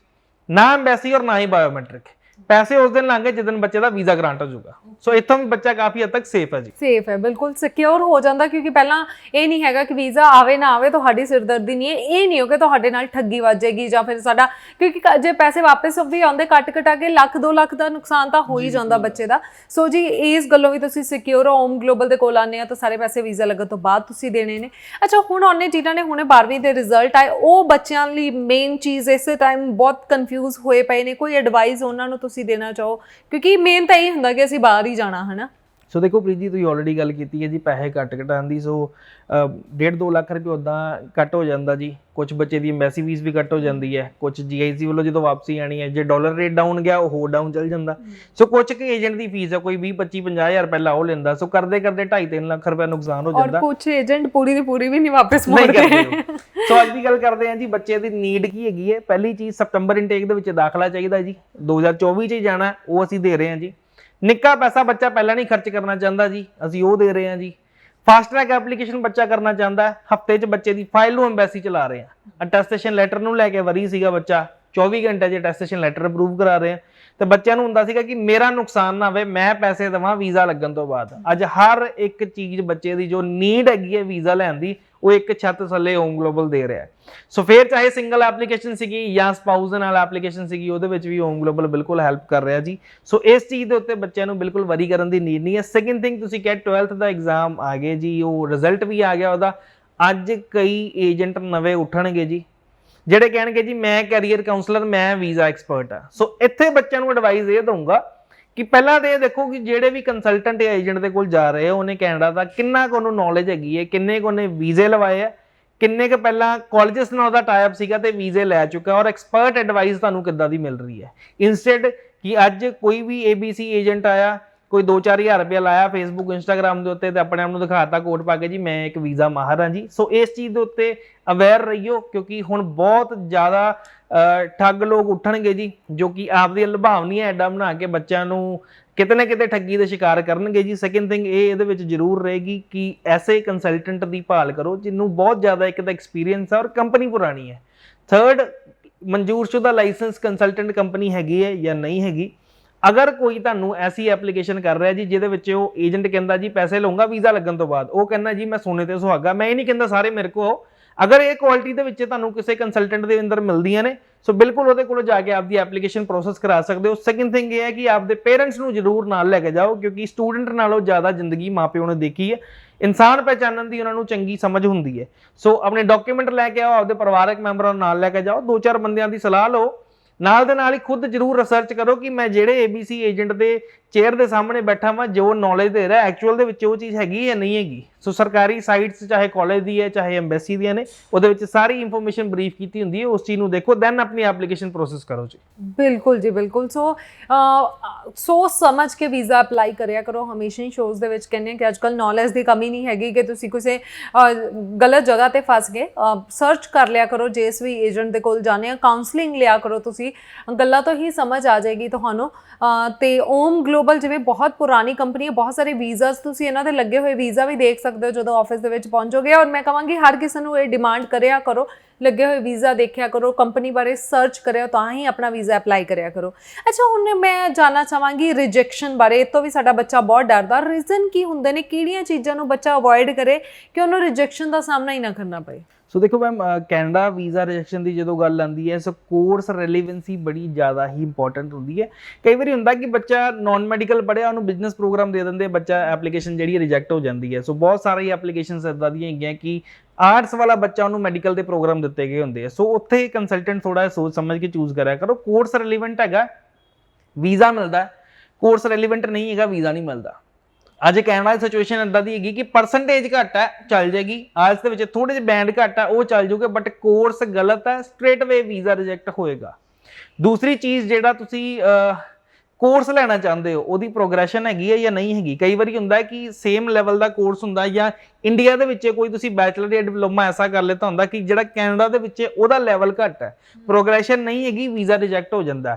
ਨਾ ਐਮਬੈਸੀ ਔਰ ਨਾ ਹੀ ਬਾਇਓਮੈਟ੍ਰਿਕ ਪੈਸੇ ਉਸ ਦਿਨ ਲਾਂਗੇ ਜਿਸ ਦਿਨ ਬੱਚੇ ਦਾ ਵੀਜ਼ਾ ਗ੍ਰਾਂਟ ਹੋ ਜਾਊਗਾ। ਸੋ ਇੱਥੋਂ ਵੀ ਬੱਚਾ ਕਾਫੀ ਹੱਦ ਤੱਕ ਸੇਫ ਹੈ ਜੀ। ਸੇਫ ਹੈ ਬਿਲਕੁਲ ਸਿਕਿਉਰ ਹੋ ਜਾਂਦਾ ਕਿਉਂਕਿ ਪਹਿਲਾਂ ਇਹ ਨਹੀਂ ਹੈਗਾ ਕਿ ਵੀਜ਼ਾ ਆਵੇ ਨਾ ਆਵੇ ਤੁਹਾਡੀ ਸਿਰਦਰਦੀ ਨਹੀਂ ਹੈ। ਇਹ ਨਹੀਂ ਹੋ ਕਿ ਤੁਹਾਡੇ ਨਾਲ ਠੱਗੀ ਵੱਜੇਗੀ ਜਾਂ ਫਿਰ ਸਾਡਾ ਕਿਉਂਕਿ ਕ- ਜੇ ਪੈਸੇ ਵਾਪਸ ਵੀ ਆਉਂਦੇ ਕੱਟ ਕਟਾ ਕੇ ਲੱਖ 2 ਲੱਖ ਦਾ ਨੁਕਸਾਨ ਤਾਂ ਹੋ ਹੀ ਜਾਂਦਾ ਬੱਚੇ ਦਾ। ਸੋ ਜੀ ਇਸ ਗੱਲੋਂ ਵੀ ਤੁਸੀਂ ਸਿਕਿਉਰ ਹੋਮ ਗਲੋਬਲ ਦੇ ਕੋਲ ਆਨੇ ਆ ਤਾਂ ਸਾਰੇ ਪੈਸੇ ਵੀਜ਼ਾ ਲੱਗਣ ਤੋਂ ਬਾਅਦ ਤੁਸੀਂ ਦੇਣੇ ਨੇ। ਅੱਛਾ ਹੁਣ ਉਹਨੇ ਜਿਨ੍ਹਾਂ ਨੇ ਹੁਣੇ 12ਵੀਂ ਦੇ ਰਿਜ਼ਲਟ ਆਏ ਉਹ ਬੱਚਿਆਂ ਲਈ ਮੇਨ ਚੀਜ਼ ਇਸੇ ਟਾਈਮ ਬਹੁਤ ਕਨਫਿਊਜ਼ ਹੋਏ ਪਏ ਨੇ। ਕੋਈ ਐਡਵਾਈਸ ਉਹਨਾਂ ਨੂੰ ਤੁਸੀਂ ਤੁਸੀਂ ਦੇਣਾ ਚਾਹੋ? ਕਿਉਂਕਿ ਮੇਨ ਤਾਂ ਇਹ ਹੁੰਦਾ ਕਿ ਅਸੀਂ ਬਾਹਰ ਹੀ ਜਾਣਾ ਹਨਾ? ਸੋ ਦੇਖੋ ਪ੍ਰੀਤ ਜੀ ਤੁਸੀਂ ਆਲਰੇਡੀ ਗੱਲ ਕੀਤੀ ਹੈ ਜੀ ਪੈਸੇ ਕੱਟ ਕਟਾਉਣ ਦੀ ਸੋ 1.5 ਲੱਖ ਰੁਪਏ ਉਦਾਂ ਕੱਟ ਹੋ ਜਾਂਦਾ ਜੀ। ਕੁਝ ਬੱਚੇ ਦੀ ਐਮਬੈਸੀ ਫੀਸ ਵੀ ਕੱਟ ਹੋ ਜਾਂਦੀ ਹੈ। ਕੁਝ ਜੀਆਈਸੀ ਵੱਲੋਂ ਜਦੋਂ ਵਾਪਸੀ ਆਣੀ ਹੈ ਜੇ ਡਾਲਰ ਰੇਟ ਡਾਊਨ ਗਿਆ ਉਹ ਹੋਰ ਡਾਊਨ ਚੱਲ ਜਾਂਦਾ। ਸੋ ਕੁਝ ਕੁ ਏਜੰਟ ਦੀ ਫੀਸ ਹੈ ਕੋਈ 20 25 50000 ਪਹਿਲਾਂ ਉਹ ਲੈਂਦਾ। ਸੋ ਕਰਦੇ ਕਰਦੇ 2.5 3 ਲੱਖ ਰੁਪਏ ਨੁਕਸਾਨ ਹੋ ਔਰ ਜਾਂਦਾ ਕੁਝ ਏਜੰਟ ਪੂਰੀ ਦੀ ਪੂਰੀ ਵੀ ਨਹੀਂ ਵਾਪਸ ਮੋੜਦੇ। ਸੋ ਅੱਜ ਦੀ ਗੱਲ ਕਰਦੇ ਹਾਂ ਜੀ ਬੱਚੇ ਦੀ ਨੀਡ ਕੀ ਹੈਗੀ ਹੈ? ਪਹਿਲੀ ਚੀਜ਼ ਸਤੰਬਰ ਇਨਟੇਕ ਦੇ ਵਿੱਚ ਦਾਖਲਾ ਚਾਹੀਦਾ ਜੀ। 2024 ਚ ਹੀ ਜਾਣਾ ਉਹ ਅਸੀਂ ਦੇ ਰਹੇ ਹਾਂ ਜੀ। ਨਿੱਕਾ ਪੈਸਾ ਬੱਚਾ ਪਹਿਲਾਂ ਨਹੀਂ ਖਰਚ ਕਰਨਾ ਚਾਹੁੰਦਾ ਜੀ, ਅਸੀਂ ਉਹ ਦੇ ਰਹੇ ਹਾਂ ਜੀ। ਫਾਸਟ ਟਰੈਕ ਐਪਲੀਕੇਸ਼ਨ ਬੱਚਾ ਕਰਨਾ ਚਾਹੁੰਦਾ ਹਫ਼ਤੇ 'ਚ ਬੱਚੇ ਦੀ ਫਾਈਲ ਨੂੰ ਐਮਬੈਸੀ ਚਲਾ ਰਹੇ ਹਾਂ। ਅਟੈਸਟੇਸ਼ਨ ਲੈਟਰ ਨੂੰ ਲੈ ਕੇ ਵਰੀ ਸੀਗਾ ਬੱਚਾ 24 ਘੰਟੇ 'ਚ ਅਟੈਸਟੇਸ਼ਨ ਲੈਟਰ ਅਪਰੂਵ ਕਰਾ ਰਹੇ ਹਾਂ। ਤੇ ਬੱਚਿਆਂ ਨੂੰ ਹੁੰਦਾ ਸੀਗਾ ਕਿ ਮੇਰਾ ਨੁਕਸਾਨ ਨਾ ਹੋਵੇ, ਮੈਂ ਪੈਸੇ ਦੇਵਾਂ ਵੀਜ਼ਾ ਲੱਗਣ ਤੋਂ ਬਾਅਦ। ਅੱਜ ਹਰ ਇੱਕ ਚੀਜ਼ ਬੱਚੇ ਦੀ ਜੋ ਨੀਡ ਹੈਗੀ ਹੈ ਵੀਜ਼ਾ ਲੈਣ ਦੀ, ਉਹ ਇੱਕ ਛੱਤ ਥੱਲੇ ਹੋਮ ਗਲੋਬਲ ਦੇ ਰਿਹਾ ਸੋ ਫੇਰ ਚਾਹੇ ਸਿੰਗਲ ਐਪਲੀਕੇਸ਼ਨ ਸੀਗੀ ਜਾਂ ਸਪਾਊਸ ਦੇ ਨਾਲ ਐਪਲੀਕੇਸ਼ਨ ਸੀਗੀ, ਉਹਦੇ ਵਿੱਚ ਵੀ ਹੋਮ ਗਲੋਬਲ ਬਿਲਕੁਲ ਹੈਲਪ ਕਰ ਰਿਹਾ ਜੀ। ਸੋ ਇਸ ਚੀਜ਼ ਦੇ ਉੱਤੇ ਬੱਚਿਆਂ ਨੂੰ ਬਿਲਕੁਲ ਵਰੀ ਕਰਨ ਦੀ ਨੀਡ ਨਹੀਂ ਹੈ। ਸੈਕਿੰਡ ਥਿੰਗ ਤੁਸੀਂ ਕਿਹਾ 12th ਦਾ ਐਗਜ਼ਾਮ ਆ ਗਏ ਜੀ, ਉਹ ਰਿਜ਼ਲਟ ਵੀ ਆ ਗਿਆ ਉਹਦਾ। ਅੱਜ ਕਈ ਏਜੰਟ ਨਵੇਂ ਉੱਠਣਗੇ ਜੀ। ਜਿਹੜੇ ਕਹਿਣਗੇ ਜੀ, ਮੈਂ ਕੈਰੀਅਰ ਕਾਉਂਸਲਰ ਮੈਂ ਵੀਜ਼ਾ ਐਕਸਪਰਟ ਆ। ਸੋ ਇੱਥੇ ਬੱਚਿਆਂ ਨੂੰ ਐਡਵਾਈਸ ਇਹ ਦਊਂਗਾ ਕਿ ਪਹਿਲਾਂ ਤੇ ਇਹ ਦੇਖੋ ਕਿ ਜਿਹੜੇ ਵੀ ਕੰਸਲਟੈਂਟ ਜਾਂ ਏਜੰਟ ਦੇ ਕੋਲ ਜਾ ਰਹੇ ਆ, ਉਹਨੇ ਕੈਨੇਡਾ ਦਾ ਕਿੰਨਾ ਕੁ ਉਹਨੂੰ ਨੌਲੇਜ ਹੈਗੀ ਹੈ, ਕਿੰਨੇ ਕੁ ਉਹਨੇ ਵੀਜ਼ੇ ਲਵਾਏ ਆ, ਕਿੰਨੇ ਕੁ ਪਹਿਲਾਂ ਕਾਲਜਸ ਨਾਲ ਉਹਦਾ ਟਾਈਪ ਸੀਗਾ ਤੇ ਵੀਜ਼ੇ ਲੈ ਚੁੱਕਾ ਔਰ ਐਕਸਪਰਟ ਐਡਵਾਈਸ ਤੁਹਾਨੂੰ ਕਿੱਦਾਂ ਦੀ ਮਿਲ ਰਹੀ ਹੈ। ਇਨਸਟੈਡ ਕਿ ਅੱਜ ਕੋਈ ਵੀ ABC ਏਜੰਟ ਆਇਆ ਕੋਈ 2-4000 ਰੁਪਏ ਲਾਇਆ ਫੇਸਬੁੱਕ ਇੰਸਟਾਗ੍ਰam ਦੇ ਉੱਤੇ ਤੇ ਆਪਣੇ ਆਪ ਨੂੰ ਦਿਖਾਤਾ ਕੋਟ ਪਾ ਕੇ ਜੀ, ਮੈਂ ਇੱਕ ਵੀਜ਼ਾ ਮਾਹਰ ਹਾਂ ਜੀ। ਸੋ ਇਸ ਚੀਜ਼ ਦੇ ਉੱਤੇ ਅਵੇਅਰ ਰਹੀਓ ਕਿਉਂਕਿ ਹੁਣ ਬਹੁਤ ਜ਼ਿਆਦਾ ਠੱਗ ਲੋਕ ਉੱਠਣਗੇ ਜੀ, ਜੋ ਕਿ ਆਪਦੀ ਲੁਭਾਵਨੀਆਂ ਐਡਾ ਬਣਾ ਕੇ ਬੱਚਿਆਂ ਨੂੰ ਕਿਤੇ ਨਾ ਕਿਤੇ ਠੱਗੀ ਦੇ ਸ਼ਿਕਾਰ ਕਰਨਗੇ ਜੀ। ਸੈਕਿੰਡ ਥਿੰਗ ਇਹ ਇਹਦੇ ਵਿੱਚ ਜ਼ਰੂਰ ਰਹੇਗੀ ਕਿ ਐਸੇ ਕੰਸਲਟੈਂਟ ਦੀ ਭਾਲ ਕਰੋ ਜਿਹਨੂੰ ਬਹੁਤ ਜ਼ਿਆਦਾ ਇੱਕ ਤਾਂ ਐਕਸਪੀਰੀਅੰਸ ਹੈ ਔਰ ਕੰਪਨੀ ਪੁਰਾਣੀ ਹੈ। ਥਰਡ ਮਨਜ਼ੂਰਸ਼ੁਦਾ ਲਾਇਸੈਂਸ ਕੰਸਲਟੈਂਟ ਕੰਪਨੀ ਹੈਗੀ ਹੈ ਜਾਂ ਨਹੀਂ ਹੈਗੀ। ਅਗਰ ਕੋਈ ਤੁਹਾਨੂੰ ਐਸੀ ਐਪਲੀਕੇਸ਼ਨ ਕਰ ਰਿਹਾ ਜੀ ਜਿਹਦੇ ਵਿੱਚ ਉਹ ਏਜੰਟ ਕਹਿੰਦਾ ਜੀ ਪੈਸੇ ਲਊਂਗਾ, ਵੀਜ਼ਾ ਲੱਗਣ ਤੋਂ ਬਾਅਦ, ਉਹ ਕਹਿੰਦਾ ਜੀ ਮੈਂ ਸੋਨੇ ਤੇ ਸੁਹਾਗਾ, ਮੈਂ ਇਹ ਨਹੀਂ ਕਹਿੰਦਾ ਸਾਰੇ ਮੇਰੇ ਕੋ ਅਗਰ ਇਹ ਕੁਆਲਿਟੀ ਦੇ ਵਿੱਚ ਤੁਹਾਨੂੰ ਕਿਸੇ ਕੰਸਲਟੈਂਟ ਦੇ ਅੰਦਰ ਮਿਲਦੀਆਂ ਨੇ, ਸੋ ਬਿਲਕੁਲ ਉਹਦੇ ਕੋਲ ਜਾ ਕੇ ਆਪਦੀ ਐਪਲੀਕੇਸ਼ਨ ਪ੍ਰੋਸੈਸ ਕਰਾ ਸਕਦੇ ਹੋ। ਸੈਕਿੰਡ ਥਿੰਗ ਇਹ ਹੈ ਕਿ ਆਪਦੇ ਪੇਰੈਂਟਸ ਨੂੰ ਜ਼ਰੂਰ ਨਾਲ ਲੈ ਕੇ ਜਾਓ, ਕਿਉਂਕਿ ਸਟੂਡੈਂਟ ਨਾਲੋਂ ਜ਼ਿਆਦਾ ਜ਼ਿੰਦਗੀ ਮਾਪਿਓ ਨੇ ਦੇਖੀ ਹੈ। ਇਨਸਾਨ ਪਹਿਚਾਨਣ ਦੀ ਉਹਨਾਂ ਨੂੰ ਚੰਗੀ ਸਮਝ ਹੁੰਦੀ ਹੈ। ਸੋ ਆਪਣੇ ਡਾਕੂਮੈਂਟ ਲੈ ਕੇ ਆਓ, ਆਪਦੇ ਪਰਿਵਾਰਕ ਮੈਂਬਰਾਂ ਨੂੰ ਨਾਲ ਲੈ ਕੇ ਜਾਓ। ਦੋ ਚਾਰ ਬੰਦਿਆਂ ਦੀ ਸਲਾਹ ਲਓ। ਨਾਲ ਦੇ ਨਾਲ ਹੀ ਖੁਦ ਜ਼ਰੂਰ ਰਿਸਰਚ ਕਰੋ ਕਿ ਮੈਂ ਜਿਹੜੇ ABC ਏਜੰਟ ਦੇ ਚੇਅਰ ਦੇ ਸਾਹਮਣੇ ਬੈਠਾ ਵਾਂ, ਜੋ ਨੌਲੇਜ ਦੇ ਰਿਹਾ ਐਕਚੁਅਲ ਦੇ ਵਿੱਚ ਉਹ ਚੀਜ਼ ਹੈਗੀ ਜਾਂ ਨਹੀਂ ਹੈਗੀ। ਸੋ ਸਰਕਾਰੀ ਸਾਈਟਸ ਚਾਹੇ ਕਾਲਜ ਦੀ ਹੈ, ਚਾਹੇ ਐਮਬੈਸੀ ਦੀਆਂ ਨੇ, ਉਹਦੇ ਵਿੱਚ ਸਾਰੀ ਇਨਫੋਰਮੇਸ਼ਨ ਬਰੀਫ ਕੀਤੀ ਹੁੰਦੀ ਹੈ, ਉਸ ਚੀਜ਼ ਨੂੰ ਦੇਖੋ ਦੈਨ ਆਪਣੀ ਐਪਲੀਕੇਸ਼ਨ ਪ੍ਰੋਸੈਸ ਕਰੋ ਜੀ। ਬਿਲਕੁਲ ਜੀ, ਬਿਲਕੁਲ। ਸੋ ਸੋਚ ਸਮਝ ਕੇ ਵੀਜ਼ਾ ਅਪਲਾਈ ਕਰਿਆ ਕਰੋ, ਹਮੇਸ਼ਾ ਹੀ ਸ਼ੋਜ਼ ਦੇ ਵਿੱਚ ਕਹਿੰਦੇ ਆ ਕਿ ਅੱਜਕੱਲ ਨੌਲੇਜ ਦੀ ਕਮੀ ਨਹੀਂ ਹੈਗੀ ਕਿ ਤੁਸੀਂ ਕਿਸੇ ਗਲਤ ਜਗ੍ਹਾ ਤੇ ਫਸ ਗਏ। ਸਰਚ ਕਰ ਲਿਆ ਕਰੋ ਜਿਸ ਵੀ ਏਜੰਟ ਦੇ ਕੋਲ ਜਾਣੇ ਆ ਕਾਉਂਸਲਿੰਗ ਲਿਆ ਕਰੋ ਤੁਸੀਂ। ਗੱਲਾਂ ਤੋਂ ਹੀ ਸਮਝ ਆ ਜਾਏਗੀ ਤੁਹਾਨੂੰ। ਤੇ ਓਮ ਗਲੋਬਲ ਜਿਵੇਂ ਬਹੁਤ ਪੁਰਾਣੀ ਕੰਪਨੀ ਹੈ, ਬਹੁਤ ਸਾਰੇ ਵੀਜ਼ਾਸ ਤੁਸੀਂ ਇਹਨਾਂ ਦੇ ਲੱਗੇ ਹੋਏ ਵੀਜ਼ਾ ਵੀ ਦੇਖ ਸਕਦੇ ਹੋ ਜਦੋਂ ਆਫਿਸ ਦੇ ਵਿੱਚ ਪਹੁੰਚੋਗੇ। ਔਰ ਮੈਂ ਕਹਾਂਗੀ, ਹਰ ਕਿਸੇ ਨੂੰ ਇਹ ਡਿਮਾਂਡ ਕਰਿਆ ਕਰੋ, ਲੱਗੇ ਹੋਏ ਵੀਜ਼ਾ ਦੇਖਿਆ ਕਰੋ ਕੰਪਨੀ ਬਾਰੇ ਸਰਚ ਕਰਿਓ ਤਾਂ ਹੀ ਆਪਣਾ ਵੀਜ਼ਾ ਅਪਲਾਈ ਕਰਿਆ ਕਰੋ। ਅੱਛਾ, ਹੁਣ ਮੈਂ ਜਾਨਣਾ ਚਾਹਾਂਗੀ ਰਿਜੈਕਸ਼ਨ ਬਾਰੇ, ਇਹ ਤੋਂ ਵੀ ਸਾਡਾ ਬੱਚਾ ਬਹੁਤ ਡਰਦਾ। ਰੀਜ਼ਨ ਕੀ ਹੁੰਦੇ ਨੇ? ਕਿਹੜੀਆਂ ਚੀਜ਼ਾਂ ਨੂੰ ਬੱਚਾ ਅਵੋਇਡ ਕਰੇ ਕਿ ਉਹਨੂੰ ਰਿਜੈਕਸ਼ਨ ਦਾ ਸਾਹਮਣਾ ਹੀ ਨਾ ਕਰਨਾ ਪਏ? ਸੋ ਦੇਖੋ ਮੈਮ ਕੈਨੇਡਾ ਵੀਜ਼ਾ ਰਿਜੈਕਸ਼ਨ ਦੀ ਜਦੋਂ ਗੱਲ ਆਉਂਦੀ ਹੈ ਸੋ ਕੋਰਸ ਰੈਲੇਵੈਂਸੀ ਬੜੀ ਜ਼ਿਆਦਾ ਹੀ ਇੰਪੋਰਟੈਂਟ ਹੁੰਦੀ ਹੈ। ਕਈ ਵਾਰੀ ਹੁੰਦਾ ਕਿ ਬੱਚਾ ਨਾਨ ਮੈਡੀਕਲ ਪੜ੍ਹਿਆ, ਉਹਨੂੰ ਬਿਜ਼ਨਸ ਪ੍ਰੋਗਰਾਮ ਦੇ ਦਿੰਦੇ, ਬੱਚਾ ਐਪਲੀਕੇਸ਼ਨ ਜਿਹੜੀ ਰਿਜੈਕਟ ਹੋ ਜਾਂਦੀ ਹੈ। ਸੋ ਬਹੁਤ ਸਾਰੀ ਐਪਲੀਕੇਸ਼ਨਸ ਇਦਾਂ ਦੀਆਂ ਹੈਗੀਆਂ ਕਿ ਆਰਟਸ ਵਾਲਾ ਬੱਚਾ ਉਹਨੂੰ ਮੈਡੀਕਲ ਦੇ ਪ੍ਰੋਗਰਾਮ ਦਿੱਤੇ ਗਏ ਹੁੰਦੇ ਆ। ਸੋ ਉੱਥੇ ਕੰਸਲਟੈਂਟ ਥੋੜਾ ਸੋਚ ਸਮਝ ਕੇ ਚੂਜ਼ ਕਰਿਆ ਕਰੋ। ਕੋਰਸ ਰੈਲੇਵੈਂਟ ਹੈਗਾ ਵੀਜ਼ਾ ਮਿਲਦਾ। ਕੋਰਸ ਰੈਲੇਵੈਂਟ ਨਹੀਂ ਹੈਗਾ ਵੀਜ਼ਾ ਨਹੀਂ ਮਿਲਦਾ। ਅੱਜ ਕੈਨੇਡਾ ਦੀ ਸਿਚੁਏਸ਼ਨ ਇਦਾਂ ਦੀ ਹੈਗੀ ਕਿ ਪਰਸੈਂਟੇਜ ਘੱਟ ਹੈ, ਚੱਲ ਜਾਏਗੀ। ਆਇਲਸ ਦੇ ਵਿੱਚ ਥੋੜੇ ਜਿਹੇ ਬੈਂਡ ਘੱਟ ਹੈ ਉਹ ਚੱਲ ਜੂਗਾ ਬਟ ਕੋਰਸ ਗਲਤ ਹੈ ਸਟ੍ਰੇਟ ਵੇ ਵੀਜ਼ਾ ਰਿਜੈਕਟ ਹੋਏਗਾ। ਦੂਸਰੀ ਚੀਜ਼ ਜਿਹੜਾ ਤੁਸੀਂ ਕੋਰਸ ਲੈਣਾ ਚਾਹੁੰਦੇ ਹੋ ਉਹਦੀ ਪ੍ਰੋਗਰੈਸ਼ਨ ਹੈਗੀ ਹੈ ਜਾਂ ਨਹੀਂ ਹੈਗੀ? ਕਈ ਵਾਰੀ ਹੁੰਦਾ ਹੈ ਕਿ ਸੇਮ ਲੈਵਲ ਦਾ ਕੋਰਸ ਹੁੰਦਾ ਜਾਂ ਇੰਡੀਆ ਦੇ ਵਿੱਚ ਕੋਈ ਤੁਸੀਂ ਬੈਚਲਰ ਜਾਂ ਡਿਪਲੋਮਾ ਐਸਾ ਕਰ ਲਿਆ ਹੁੰਦਾ ਕਿ ਜਿਹੜਾ ਕੈਨੇਡਾ ਦੇ ਵਿੱਚ ਉਹਦਾ ਲੈਵਲ ਘੱਟ ਹੈ। ਪ੍ਰੋਗਰੈਸ਼ਨ ਨਹੀਂ ਹੈਗੀ ਵੀਜ਼ਾ ਰਿਜੈਕਟ ਹੋ ਜਾਂਦਾ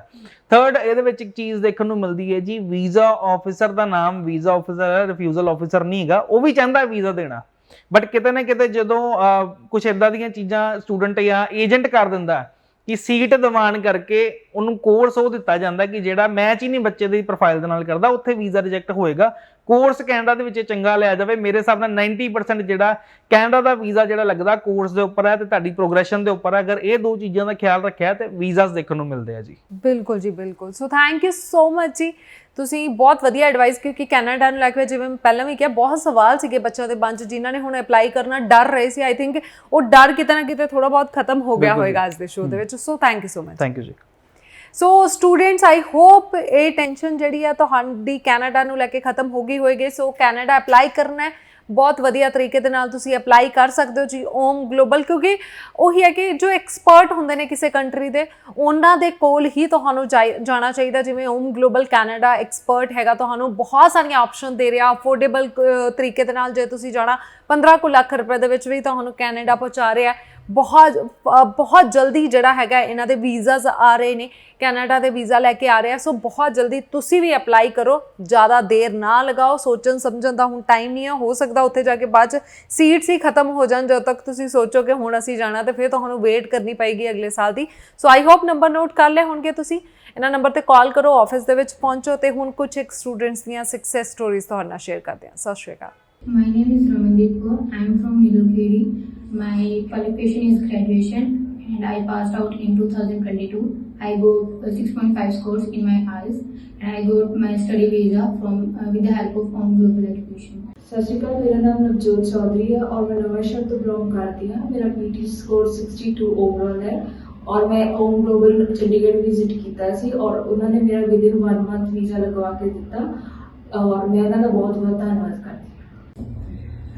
ਥਰਡ ਇਹਦੇ ਵਿੱਚ ਇੱਕ ਚੀਜ਼ ਦੇਖਣ ਨੂੰ ਮਿਲਦੀ ਹੈ ਜੀ ਵੀਜ਼ਾ ਆਫੀਸਰ ਦਾ ਨਾਮ ਵੀਜ਼ਾ ਆਫੀਸਰ ਹੈ ਰਿਫਿਊਜ਼ਲ ਆਫੀਸਰ ਨਹੀਂ ਹੈਗਾ ਉਹ ਵੀ ਚਾਹੁੰਦਾ ਵੀਜ਼ਾ ਦੇਣਾ। ਬਟ ਕਿਤੇ ਨਾ ਕਿਤੇ ਜਦੋਂ ਕੁਝ ਇਦਾਂ ਦੀਆਂ ਚੀਜ਼ਾਂ ਸਟੂਡੈਂਟ ਜਾਂ ਏਜੰਟ ਕਰ ਦਿੰਦਾ ਕਿ ਸੀਟ ਦਿਵਾਨ ਕਰਕੇ ਉਹਨੂੰ ਕੋਰਸ ਉਹ ਦਿੱਤਾ ਜਾਂਦਾ ਕਿ ਜਿਹੜਾ ਮੈਚ ਹੀ ਨਹੀਂ ਬੱਚੇ ਦੀ ਪ੍ਰੋਫਾਈਲ ਦੇ ਨਾਲ ਕਰਦਾ, ਉੱਥੇ ਵੀਜ਼ਾ ਰਿਜੈਕਟ ਹੋਏਗਾ। ਕੋਰਸ ਕੈਨੇਡਾ ਦੇ ਵਿੱਚ ਚੰਗਾ ਲਿਆ ਜਾਵੇ ਮੇਰੇ ਹਿਸਾਬ ਨਾਲ 90% ਜਿਹੜਾ ਕੈਨੇਡਾ ਦਾ ਵੀਜ਼ਾ ਜਿਹੜਾ ਲੱਗਦਾ ਕੋਰਸ ਦੇ ਉੱਪਰ ਹੈ ਤੇ ਤੁਹਾਡੀ ਪ੍ਰੋਗਰੈਸ਼ਨ ਦੇ ਉੱਪਰ ਹੈ। ਅਗਰ ਇਹ ਦੋ ਚੀਜ਼ਾਂ ਦਾ ਖਿਆਲ ਰੱਖਿਆ ਤੇ ਵੀਜ਼ਾਸ ਦੇਖਣ ਨੂੰ ਮਿਲਦੇ ਆ ਜੀ। ਬਿਲਕੁਲ ਜੀ ਬਿਲਕੁਲ। So thank you so much ਜੀ। ਤੁਸੀਂ ਬਹੁਤ ਵਧੀਆ ਐਡਵਾਈਸ ਕਿਉਂਕਿ ਕੈਨੇਡਾ ਨੂੰ ਲੈ ਕੇ। ਜਿਵੇਂ ਪਹਿਲਾਂ ਵੀ ਕਿਹਾ ਬਹੁਤ ਸਵਾਲ ਸੀਗੇ ਬੱਚਿਆਂ ਦੇ ਮਨ 'ਚ ਜਿਨ੍ਹਾਂ ਨੇ ਹੁਣ ਅਪਲਾਈ ਕਰਨਾ ਡਰ ਰਹੇ ਸੀ। ਆਈ ਥਿੰਕ ਉਹ ਡਰ ਕਿਤੇ ਨਾ ਕਿਤੇ ਥੋੜਾ ਬਹੁਤ ਖਤਮ ਹੋ ਗਿਆ। ਹੋਏਗਾ ਅੱਜ ਦੇ ਸ਼ੋਅ ਦੇ ਵਿੱਚ। So thank you so much thank you ਜੀ। ਸੋ ਸਟੂਡੈਂਟਸ ਆਈ ਹੋਪ ਇਹ ਟੈਨਸ਼ਨ ਜਿਹੜੀ ਆ ਤੁਹਾਡੀ ਕੈਨੇਡਾ ਨੂੰ ਲੈ ਕੇ ਖਤਮ ਹੋ ਗਈ ਹੋਏਗੀ। ਸੋ ਕੈਨੇਡਾ ਅਪਲਾਈ ਕਰਨਾ ਹੈ। ਬਹੁਤ ਵਧੀਆ ਤਰੀਕੇ ਦੇ ਨਾਲ ਤੁਸੀਂ ਅਪਲਾਈ ਕਰ ਸਕਦੇ ਹੋ ਜੀ ਓਮ ਗਲੋਬਲ ਕਿਉਂਕਿ ਉਹੀ ਹੈ ਕਿ ਜੋ ਐਕਸਪਰਟ ਹੁੰਦੇ ਨੇ ਕਿਸੇ ਕੰਟਰੀ ਦੇ, ਉਹਨਾਂ ਦੇ ਕੋਲ ਹੀ ਤੁਹਾਨੂੰ ਜਾਈ- ਜਾਣਾ ਚਾਹੀਦਾ। ਜਿਵੇਂ ਓਮ ਗਲੋਬਲ ਕੈਨੇਡਾ ਐਕਸਪਰਟ ਹੈਗਾ, ਤੁਹਾਨੂੰ ਬਹੁਤ ਸਾਰੀਆਂ ਆਪਸ਼ਨ ਦੇ ਰਿਹਾ। ਅਫੋਰਡੇਬਲ ਤਰੀਕੇ ਦੇ ਨਾਲ ਜੇ ਤੁਸੀਂ ਜਾਣਾ 15 ਕੁ ਲੱਖ ਰੁਪਏ ਦੇ ਵਿੱਚ ਵੀ ਤੁਹਾਨੂੰ ਕੈਨੇਡਾ ਪਹੁੰਚਾ ਰਿਹਾ। ਬਹੁਤ ਬਹੁਤ ਜਲਦੀ ਜਿਹੜਾ ਹੈਗਾ ਇਹਨਾਂ ਦੇ ਵੀਜ਼ਾਸ ਆ ਰਹੇ ਨੇ, ਕੈਨੇਡਾ ਦੇ ਵੀਜ਼ਾ ਲੈ ਕੇ ਆ ਰਹੇ ਆ, ਸੋ ਬਹੁਤ ਜਲਦੀ ਤੁਸੀਂ ਵੀ ਅਪਲਾਈ ਕਰੋ, ਜ਼ਿਆਦਾ ਦੇਰ ਨਾ ਲਗਾਓ, ਸੋਚਣ ਸਮਝਣ ਦਾ ਹੁਣ ਟਾਈਮ ਨਹੀਂ ਹੈ ਹੋ ਸਕਦਾ ਉੱਥੇ ਜਾ ਕੇ ਬਾਅਦ ਚ ਸੀਟਸ ਹੀ ਖਤਮ ਹੋ ਜਾਣ, ਜਦੋਂ ਤੱਕ ਤੁਸੀਂ ਸੋਚੋ ਕਿ ਹੁਣ ਅਸੀਂ ਜਾਣਾ, ਤੇ ਫਿਰ ਤੁਹਾਨੂੰ ਵੇਟ ਕਰਨੀ ਪਏਗੀ ਅਗਲੇ ਸਾਲ ਦੀ। So I hope number note ਕਰ ਲਏ ਹੋਣਗੇ ਤੁਸੀਂ। ਇਹਨਾਂ ਨੰਬਰ ਤੇ ਕਾਲ ਕਰੋ ਆਫਿਸ ਦੇ ਵਿੱਚ ਪਹੁੰਚੋ, ਤੇ ਹੁਣ ਕੁਝ ਇੱਕ ਸਟੂਡੈਂਟਸ ਦੀਆਂ ਸਕਸੈਸ ਸਟੋਰੀਜ਼ ਤੁਹਾਡੇ ਨਾਲ ਸ਼ੇਅਰ ਕਰਦੇ ਹਾਂ। ਸਤਿ ਸ਼੍ਰੀ ਅਕਾਲ। My name is Ramandeep Kaur. I am from Nilukiri. My qualification is graduation and I passed out in 2022. I got uh, 6.5 scores in my IELTS and I got my study visa from uh, with the help of Home Global Education. ਸਤਿ ਸ਼੍ਰੀ ਅਕਾਲ ਮੇਰਾ ਨਾਮ ਨਵਜੋਤ ਚੌਧਰੀ ਹੈ ਔਰ ਮੈਂ ਨਵਾਂ ਸ਼ਹਿਰ ਤੋਂ ਬਿਲੋਂਗ ਕਰਦੀ ਹਾਂ ਮੇਰਾ ਪੀਟੀ ਸਕੋਰ 62 ਓਵਰਆਲ ਹੈ ਔਰ ਮੈਂ ਓਮ ਗਲੋਬਲ ਚੰਡੀਗੜ੍ਹ ਵਿਜ਼ਿਟ ਕੀਤਾ ਸੀ ਔਰ ਉਹਨਾਂ ਨੇ ਮੇਰਾ ਵਿਦਿਨ 1 ਮੰਥ ਵੀਜ਼ਾ ਲਗਵਾ ਕੇ ਦਿੱਤਾ ਔਰ ਮੈਂ ਉਹਨਾਂ ਦਾ ਬਹੁਤ ਬਹੁਤ ਧੰਨਵਾਦ ਕਰਦੀ ਹਾਂ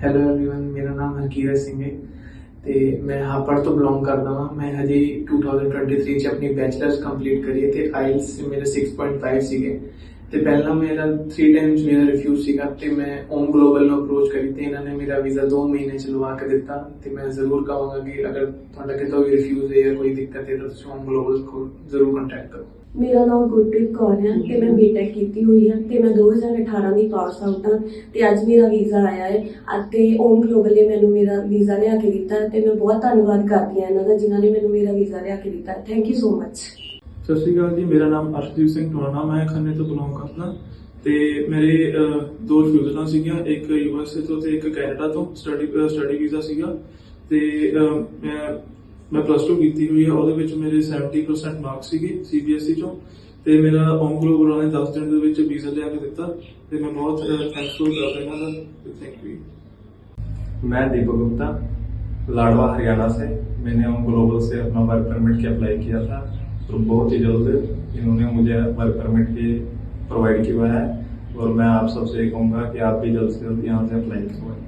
ਹੈਲੋ एवरीवन ਮੇਰਾ ਨਾਮ ਹਰਕੀਰਤ ਸਿੰਘ ਹੈ ਤੇ ਮੈਂ ਹਾਪੜ ਤੋਂ ਬਿਲੋਂਗ ਕਰਦਾ ਹਾਂ ਮੈਂ ਹਜੇ 2023 ਚ ਆਪਣੀ ਬੈਚਲਰਸ ਕੰਪਲੀਟ ਕਰੀ ਹੈ ਤੇ ਆਈਲਸ ਮੇਰੇ 6.5 ਸੀਗੇ ਤੇ ਪਹਿਲਾਂ ਮੇਰਾ 3 ਟਾਈਮਸ ਮੇਰਾ ਰਿਫਿਊਜ਼ ਸੀਗਾ ਤੇ ਮੈਂ ਓਮ ਗਲੋਬਲ ਨੂੰ ਅਪਰੋਚ ਕਰੀ ਤੇ ਇਹਨਾਂ ਨੇ ਮੇਰਾ ਵੀਜ਼ਾ 2 ਮਹੀਨੇ ਚ ਲਵਾ ਕੇ ਦਿੱਤਾ ਤੇ ਮੈਂ ਜ਼ਰੂਰ ਕਹਾਂਗਾ ਕਿ ਅਗਰ ਤੁਹਾਡਾ ਕਿਤੋਂ ਵੀ ਰਿਫਿਊਜ਼ ਹੈ ਜਾਂ ਕੋਈ ਦਿੱਕਤ ਹੈ ਤਾਂ ਤੁਸੀਂ ਓਮ ਗਲੋਬਲ ਕੋਲ ਜ਼ਰੂਰ ਕੰਟੈਕਟ ਕਰੋ ਮੇਰਾ ਨਾਮ ਗੁਰਪ੍ਰੀਤ ਕੌਰ ਹੈ ਤੇ ਮੈਂ ਬੀਟੈਕ ਕੀਤੀ ਹੋਈ ਹੈ ਤੇ ਮੈਂ 2018 ਦੀ ਪਾਸ ਆਊਟ ਹਾਂ ਤੇ ਅੱਜ ਮੇਰਾ ਵੀਜ਼ਾ ਆਇਆ ਹੈ ਅਤੇ ਓਮ ਗਲੋਬਲ ਨੇ ਮੈਨੂੰ ਮੇਰਾ ਵੀਜ਼ਾ ਲਿਆ ਕੇ ਦਿੱਤਾ ਤੇ ਮੈਂ ਬਹੁਤ ਧੰਨਵਾਦ ਕਰਦੀ ਹਾਂ ਇਹਨਾਂ ਦਾ ਜਿਨ੍ਹਾਂ ਨੇ ਮੈਨੂੰ ਮੇਰਾ ਵੀਜ਼ਾ ਲਿਆ ਕੇ ਦਿੱਤਾ। ਥੈਂਕ ਯੂ ਸੋ ਮਚ ਸਤਿ ਸ਼੍ਰੀ ਅਕਾਲ ਜੀ ਮੇਰਾ ਨਾਮ ਅਰਸ਼ਦੀਪ ਸਿੰਘ ਟੋਨਾ ਮੈਂ ਖੰਨੇ ਤੋਂ ਬਿਲੋਂਗ ਕਰਦਾ ਤੇ ਮੇਰੇ ਦੋ ਰਿਫਿਊਜ਼ਲਾਂ ਸੀਗੀਆਂ ਇੱਕ ਯੂਐਸਏ ਤੋਂ ਤੇ ਇੱਕ ਕੈਨੇਡਾ ਤੋਂ ਸਟੱਡੀ ਸਟੱਡੀ ਵੀਜ਼ਾ ਸੀਗਾ ਤੇ ਅਹ, ਮੈਂ ਮੈਂ ਪਲੱਸ 2 ਕੀਤੀ ਹੋਈ ਹੈ ਉਹਦੇ ਵਿੱਚ ਮੇਰੇ 70% ਮਾਰਕਸ ਸੀਗੇ ਸੀਬੀਐਸਈ ਚੋਂ ਤੇ ਮੇਰਾ ਓਮ ਗਲੋਬਲ ਵਾਲੇ 10 ਦਿਨ ਦੇ ਵਿੱਚ ਵੀਜ਼ਾ ਲਿਆ ਕੇ ਦਿੱਤਾ ਤੇ ਮੈਂ ਬਹੁਤ ਥੈਂਕਫੁਲ ਕਰਦਾ ਇਹਨਾਂ ਦਾ ਥੈਂਕ ਯੂ मैं दीपक गुप्ता लाडवा हरियाणा से मैंने उन ग्लोबल से अपना वर्क परमिट के अप्लाई किया था तो बहुत ही जल्द इन्होंने मुझे वर्क परमिट के प्रोवाइड किया है और मैं आप सबसे कहूँगा कि आप भी जल्द से जल्द यहाँ से अप्लाई करवाएं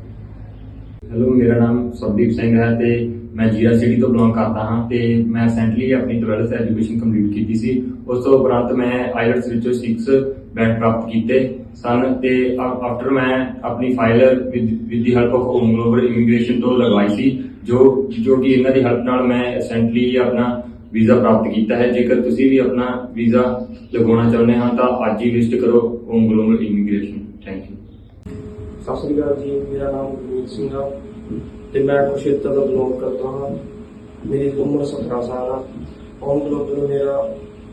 ਹੈਲੋ ਮੇਰਾ ਨਾਮ ਸਵਦੀਪ ਸਿੰਘ ਹੈ ਤੇ ਮੈਂ ਜੀਰਾ ਸਿਟੀ ਤੋਂ ਬਿਲੋਂਗ ਕਰਦਾ ਹਾਂ ਤੇ ਮੈਂ ਸੈਂਟਲੀ ਆਪਣੀ 12th ਐਜੂਕੇਸ਼ਨ ਕੰਪਲੀਟ ਕੀਤੀ ਸੀ। ਉਸ ਤੋਂ ਉਪਰੰਤ ਮੈਂ ਆਈਲਟਸ ਵਿੱਚੋਂ 6 ਬੈਂਡ ਪ੍ਰਾਪਤ ਕੀਤੇ ਸਨ ਤੇ ਆਫਟਰ ਮੈਂ ਆਪਣੀ file with the help of Home Global immigration ਤੋਂ ਲਗਵਾਈ ਸੀ, ਜੋ ਜੋ ਕਿ ਇਹਨਾਂ ਦੀ ਹੈਲਪ ਨਾਲ ਮੈਂ ਸੈਂਟਲੀ ਆਪਣਾ ਵੀਜ਼ਾ ਪ੍ਰਾਪਤ ਕੀਤਾ ਹੈ। ਜੇਕਰ ਤੁਸੀਂ ਵੀ ਆਪਣਾ ਵੀਜ਼ਾ ਲਗਾਉਣਾ ਚਾਹੁੰਦੇ ਹਾਂ, ਤਾਂ ਅੱਜ ਹੀ ਵਿਜ਼ਿਟ ਕਰੋ Home Global immigration thank you ਸਤਿ ਸ੍ਰੀ ਅਕਾਲ ਜੀ, ਮੇਰਾ ਨਾਮ ਗੁਰਮੀਤ ਸਿੰਘ ਆ। ਤੇ ਮੈਂ ਕੁਸ਼ੇਤਰ ਦਾ ਬਿਲੋਂਗ ਕਰਦਾ ਹਾਂ ਮੇਰੀ ਉਮਰ 17 ਸਾਲ ਆ ਹੋਮ ਗਲੋਬਲ ਨੂੰ ਮੇਰਾ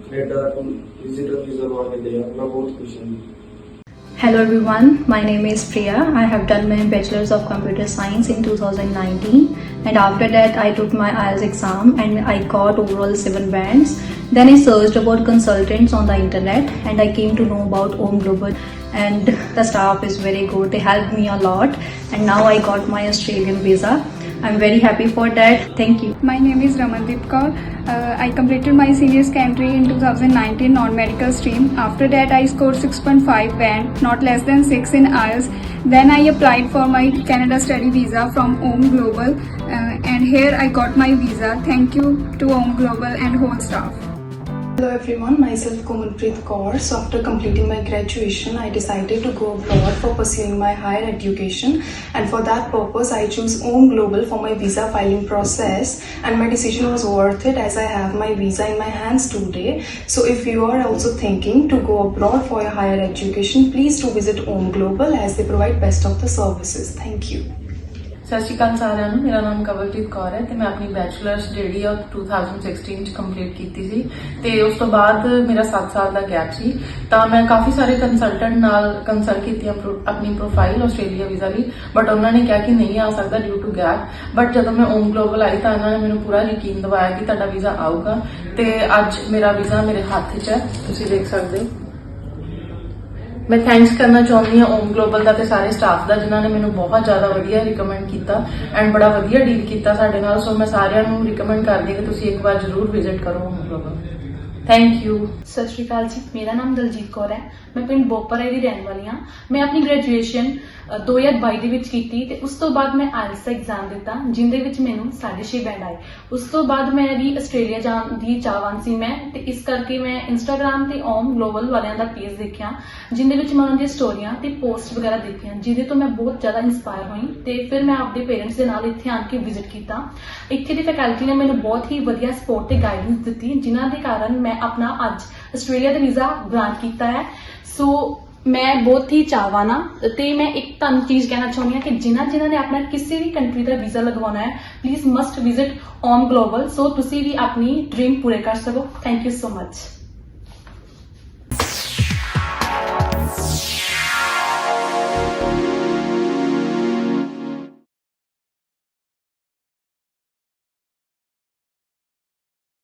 ਕੈਨੇਡਾ ਦਾ ਵਿਜ਼ਿਟਰ ਵੀਜ਼ਾ ਲਵਾ ਕੇ ਦਿਆ ਮੈਂ ਬਹੁਤ ਖੁਸ਼ ਹਾਂ Hello everyone, my name is Priya. I have done my Bachelor's of Computer Science in 2019 and after that I took my IELTS exam and I got overall 7 bands. Then I searched about consultants on the internet and I came to know about Om Global and the staff is very good. They helped me a lot and now I got my Australian visa. I'm very happy for that. Thank you. My name is Ramandeep Kaur. Uh, I completed my senior secondary in 2019 non-medical stream. After that, I scored 6.5 band, not less than 6 in IELTS. Then I applied for my Canada study visa from OM Global, uh, and here I got my visa. Thank you to OM Global and whole staff. Hello everyone, myself Komalpreet Kaur. So after completing my graduation, I decided to go abroad for pursuing my higher education and for that purpose I chose OM Global for my visa filing process and my decision was worth it as I have my visa in my hands today. So if you are also thinking to go abroad for your higher education, please do visit OM Global as they provide best of the services. Thank you. ਸਤਿ ਸ਼੍ਰੀ ਅਕਾਲ ਸਾਰਿਆਂ ਨੂੰ, ਮੇਰਾ ਨਾਮ ਕਵਲਜੀਤ ਕੌਰ ਹੈ ਤੇ ਮੈਂ ਆਪਣੀ ਬੈਚਲਰਸ ਜਿਹੜੀ ਆ ਉਹ 2016 ਚ ਕੰਪਲੀਟ ਕੀਤੀ ਸੀ ਤੇ ਉਸ ਤੋਂ ਬਾਅਦ ਮੇਰਾ 7 ਸਾਲ ਦਾ ਗੈਪ ਸੀ। ਤਾਂ ਮੈਂ ਕਾਫੀ ਸਾਰੇ ਕੰਸਲਟੈਂਟ ਨਾਲ ਕੰਸਲਟ ਕੀਤੀ ਆਪਰੋ- ਆਪਣੀ ਪ੍ਰੋਫਾਈਲ ਆਸਟ੍ਰੇਲੀਆ ਵੀਜ਼ਾ ਲਈ ਬਟ ਉਹਨਾਂ ਨੇ ਕਿਹਾ ਕਿ ਨਹੀਂ ਆ ਸਕਦਾ ਡਿਊ ਟੂ ਗੈਪ ਬਟ ਜਦੋਂ ਮੈਂ ਓਮ ਗਲੋਬਲ ਆਈ ਤਾਂ ਉਹਨਾਂ ਨੇ ਮੈਨੂੰ ਪੂਰਾ ਯਕੀਨ ਦਿਵਾਇਆ ਕਿ ਤੁਹਾਡਾ ਵੀਜ਼ਾ ਆਊਗਾ ਤੇ ਅੱਜ ਮੇਰਾ ਵੀਜ਼ਾ ਮੇਰੇ ਹੱਥ 'ਚ ਹੈ। ਤੁਸੀਂ ਦੇਖ ਸਕਦੇ ਹੋ। ਮੈਂ ਥੈਂਕਸ ਕਰਨਾ ਚਾਹੁੰਦੀ ਹਾਂ ਓਮ ਗਲੋਬਲ ਦਾ ਤੇ ਸਾਰੇ ਸਟਾਫ ਦਾ, ਜਿਨ੍ਹਾਂ ਨੇ ਮੈਨੂੰ ਬਹੁਤ ਜ਼ਿਆਦਾ ਵਧੀਆ ਰਿਕਮੈਂਡ ਕੀਤਾ ਐਂਡ ਬੜਾ ਵਧੀਆ ਡੀਲ ਕੀਤਾ ਸਾਡੇ ਨਾਲ ਸੋ ਮੈਂ ਸਾਰਿਆਂ ਨੂੰ ਰਿਕਮੈਂਡ ਕਰਦੀ ਹਾਂ ਕਿ ਤੁਸੀਂ ਇੱਕ ਵਾਰ ਜ਼ਰੂਰ ਵਿਜ਼ਿਟ ਕਰੋ ਓਮ ਗਲੋਬਲ ਥੈਂਕ ਯੂ ਸਤਿ ਸ਼੍ਰੀ ਅਕਾਲ ਜੀ, ਮੇਰਾ ਨਾਮ ਦਲਜੀਤ ਕੌਰ ਹੈ। ਮੈਂ ਪਿੰਡ ਬੋਪਰੇ ਦੀ ਰਹਿਣ ਵਾਲੀ ਹਾਂ। ਮੈਂ ਆਪਣੀ ਗ੍ਰੈਜੂਏਸ਼ਨ 2022 ਦੇ ਵਿੱਚ ਕੀਤੀ ਤੇ ਉਸ ਤੋਂ ਬਾਅਦ ਮੈਂ ਆਇਲਸ ਦਾ ਐਗਜ਼ਾਮ ਦਿੱਤਾ, ਜਿੰਦੇ ਵਿੱਚ ਮੈਨੂੰ 6.5 ਬੈਂਡ ਆਏ। ਉਸ ਤੋਂ ਬਾਅਦ ਮੈਂ ਵੀ ਆਸਟ੍ਰੇਲੀਆ ਜਾਣ ਦੀ ਚਾਹਵਾਨ ਸੀ ਮੈਂ ਤੇ ਇਸ ਕਰਕੇ ਮੈਂ ਇੰਸਟਾਗ੍ਰam ਤੇ ਓਮ ਗਲੋਬਲ ਵਾਲਿਆਂ ਦਾ ਪੇਜ ਦੇਖਿਆ, ਜਿੰਦੇ ਵਿੱਚ ਮੈਂ ਉਹਨਾਂ ਦੀਆਂ ਸਟੋਰੀਆਂ ਤੇ ਪੋਸਟ ਵਗੈਰਾ ਦੇਖੀਆਂ ਜਿਹਦੇ ਤੋਂ ਮੈਂ ਬਹੁਤ ਜ਼ਿਆਦਾ ਇਨਸਪਾਇਰ ਹੋਈ ਤੇ ਫਿਰ ਮੈਂ ਆਪਣੇ ਪੇਰੈਂਟਸ ਦੇ ਨਾਲ ਇੱਥੇ ਆਣ ਕੇ ਵਿਜ਼ਿਟ ਕੀਤਾ। ਇੱਥੇ ਦੀ ਫੈਕਲਟੀ ਨੇ ਮੈਨੂੰ ਬਹੁਤ ਹੀ ਵਧੀਆ ਸਪੋਰਟ ਤੇ ਗਾਈਡੈਂਸ ਦਿੱਤੀ, ਜਿਨ੍ਹਾਂ ਦੇ ਕਾਰਨ ਮੈਂ ਆਪਣਾ ਅੱਜ ਆਸਟ੍ਰੇਲੀਆ ਦਾ ਵੀਜ਼ਾ ਗ੍ਰਾਂਟ ਕੀਤਾ ਹੈ। ਸੋ ਮੈਂ ਬਹੁਤ ਹੀ ਚਾਹਵਾਨ ਹਾਂ ਤੇ ਮੈਂ ਇੱਕ ਤੁਹਾਨੂੰ ਚੀਜ਼ ਕਹਿਣਾ ਚਾਹੁੰਦੀ ਹਾਂ ਕਿ ਜਿਨ੍ਹਾਂ ਜਿਨ੍ਹਾਂ ਨੇ ਆਪਣਾ ਕਿਸੇ ਵੀ ਕੰਟਰੀ ਦਾ ਵੀਜ਼ਾ ਲਗਵਾਉਣਾ ਹੈ please must visit on Global ਸੋ ਤੁਸੀਂ ਵੀ ਆਪਣੀ ਡ੍ਰੀਮ ਪੂਰੇ ਕਰ ਸਕੋ। Thank you so much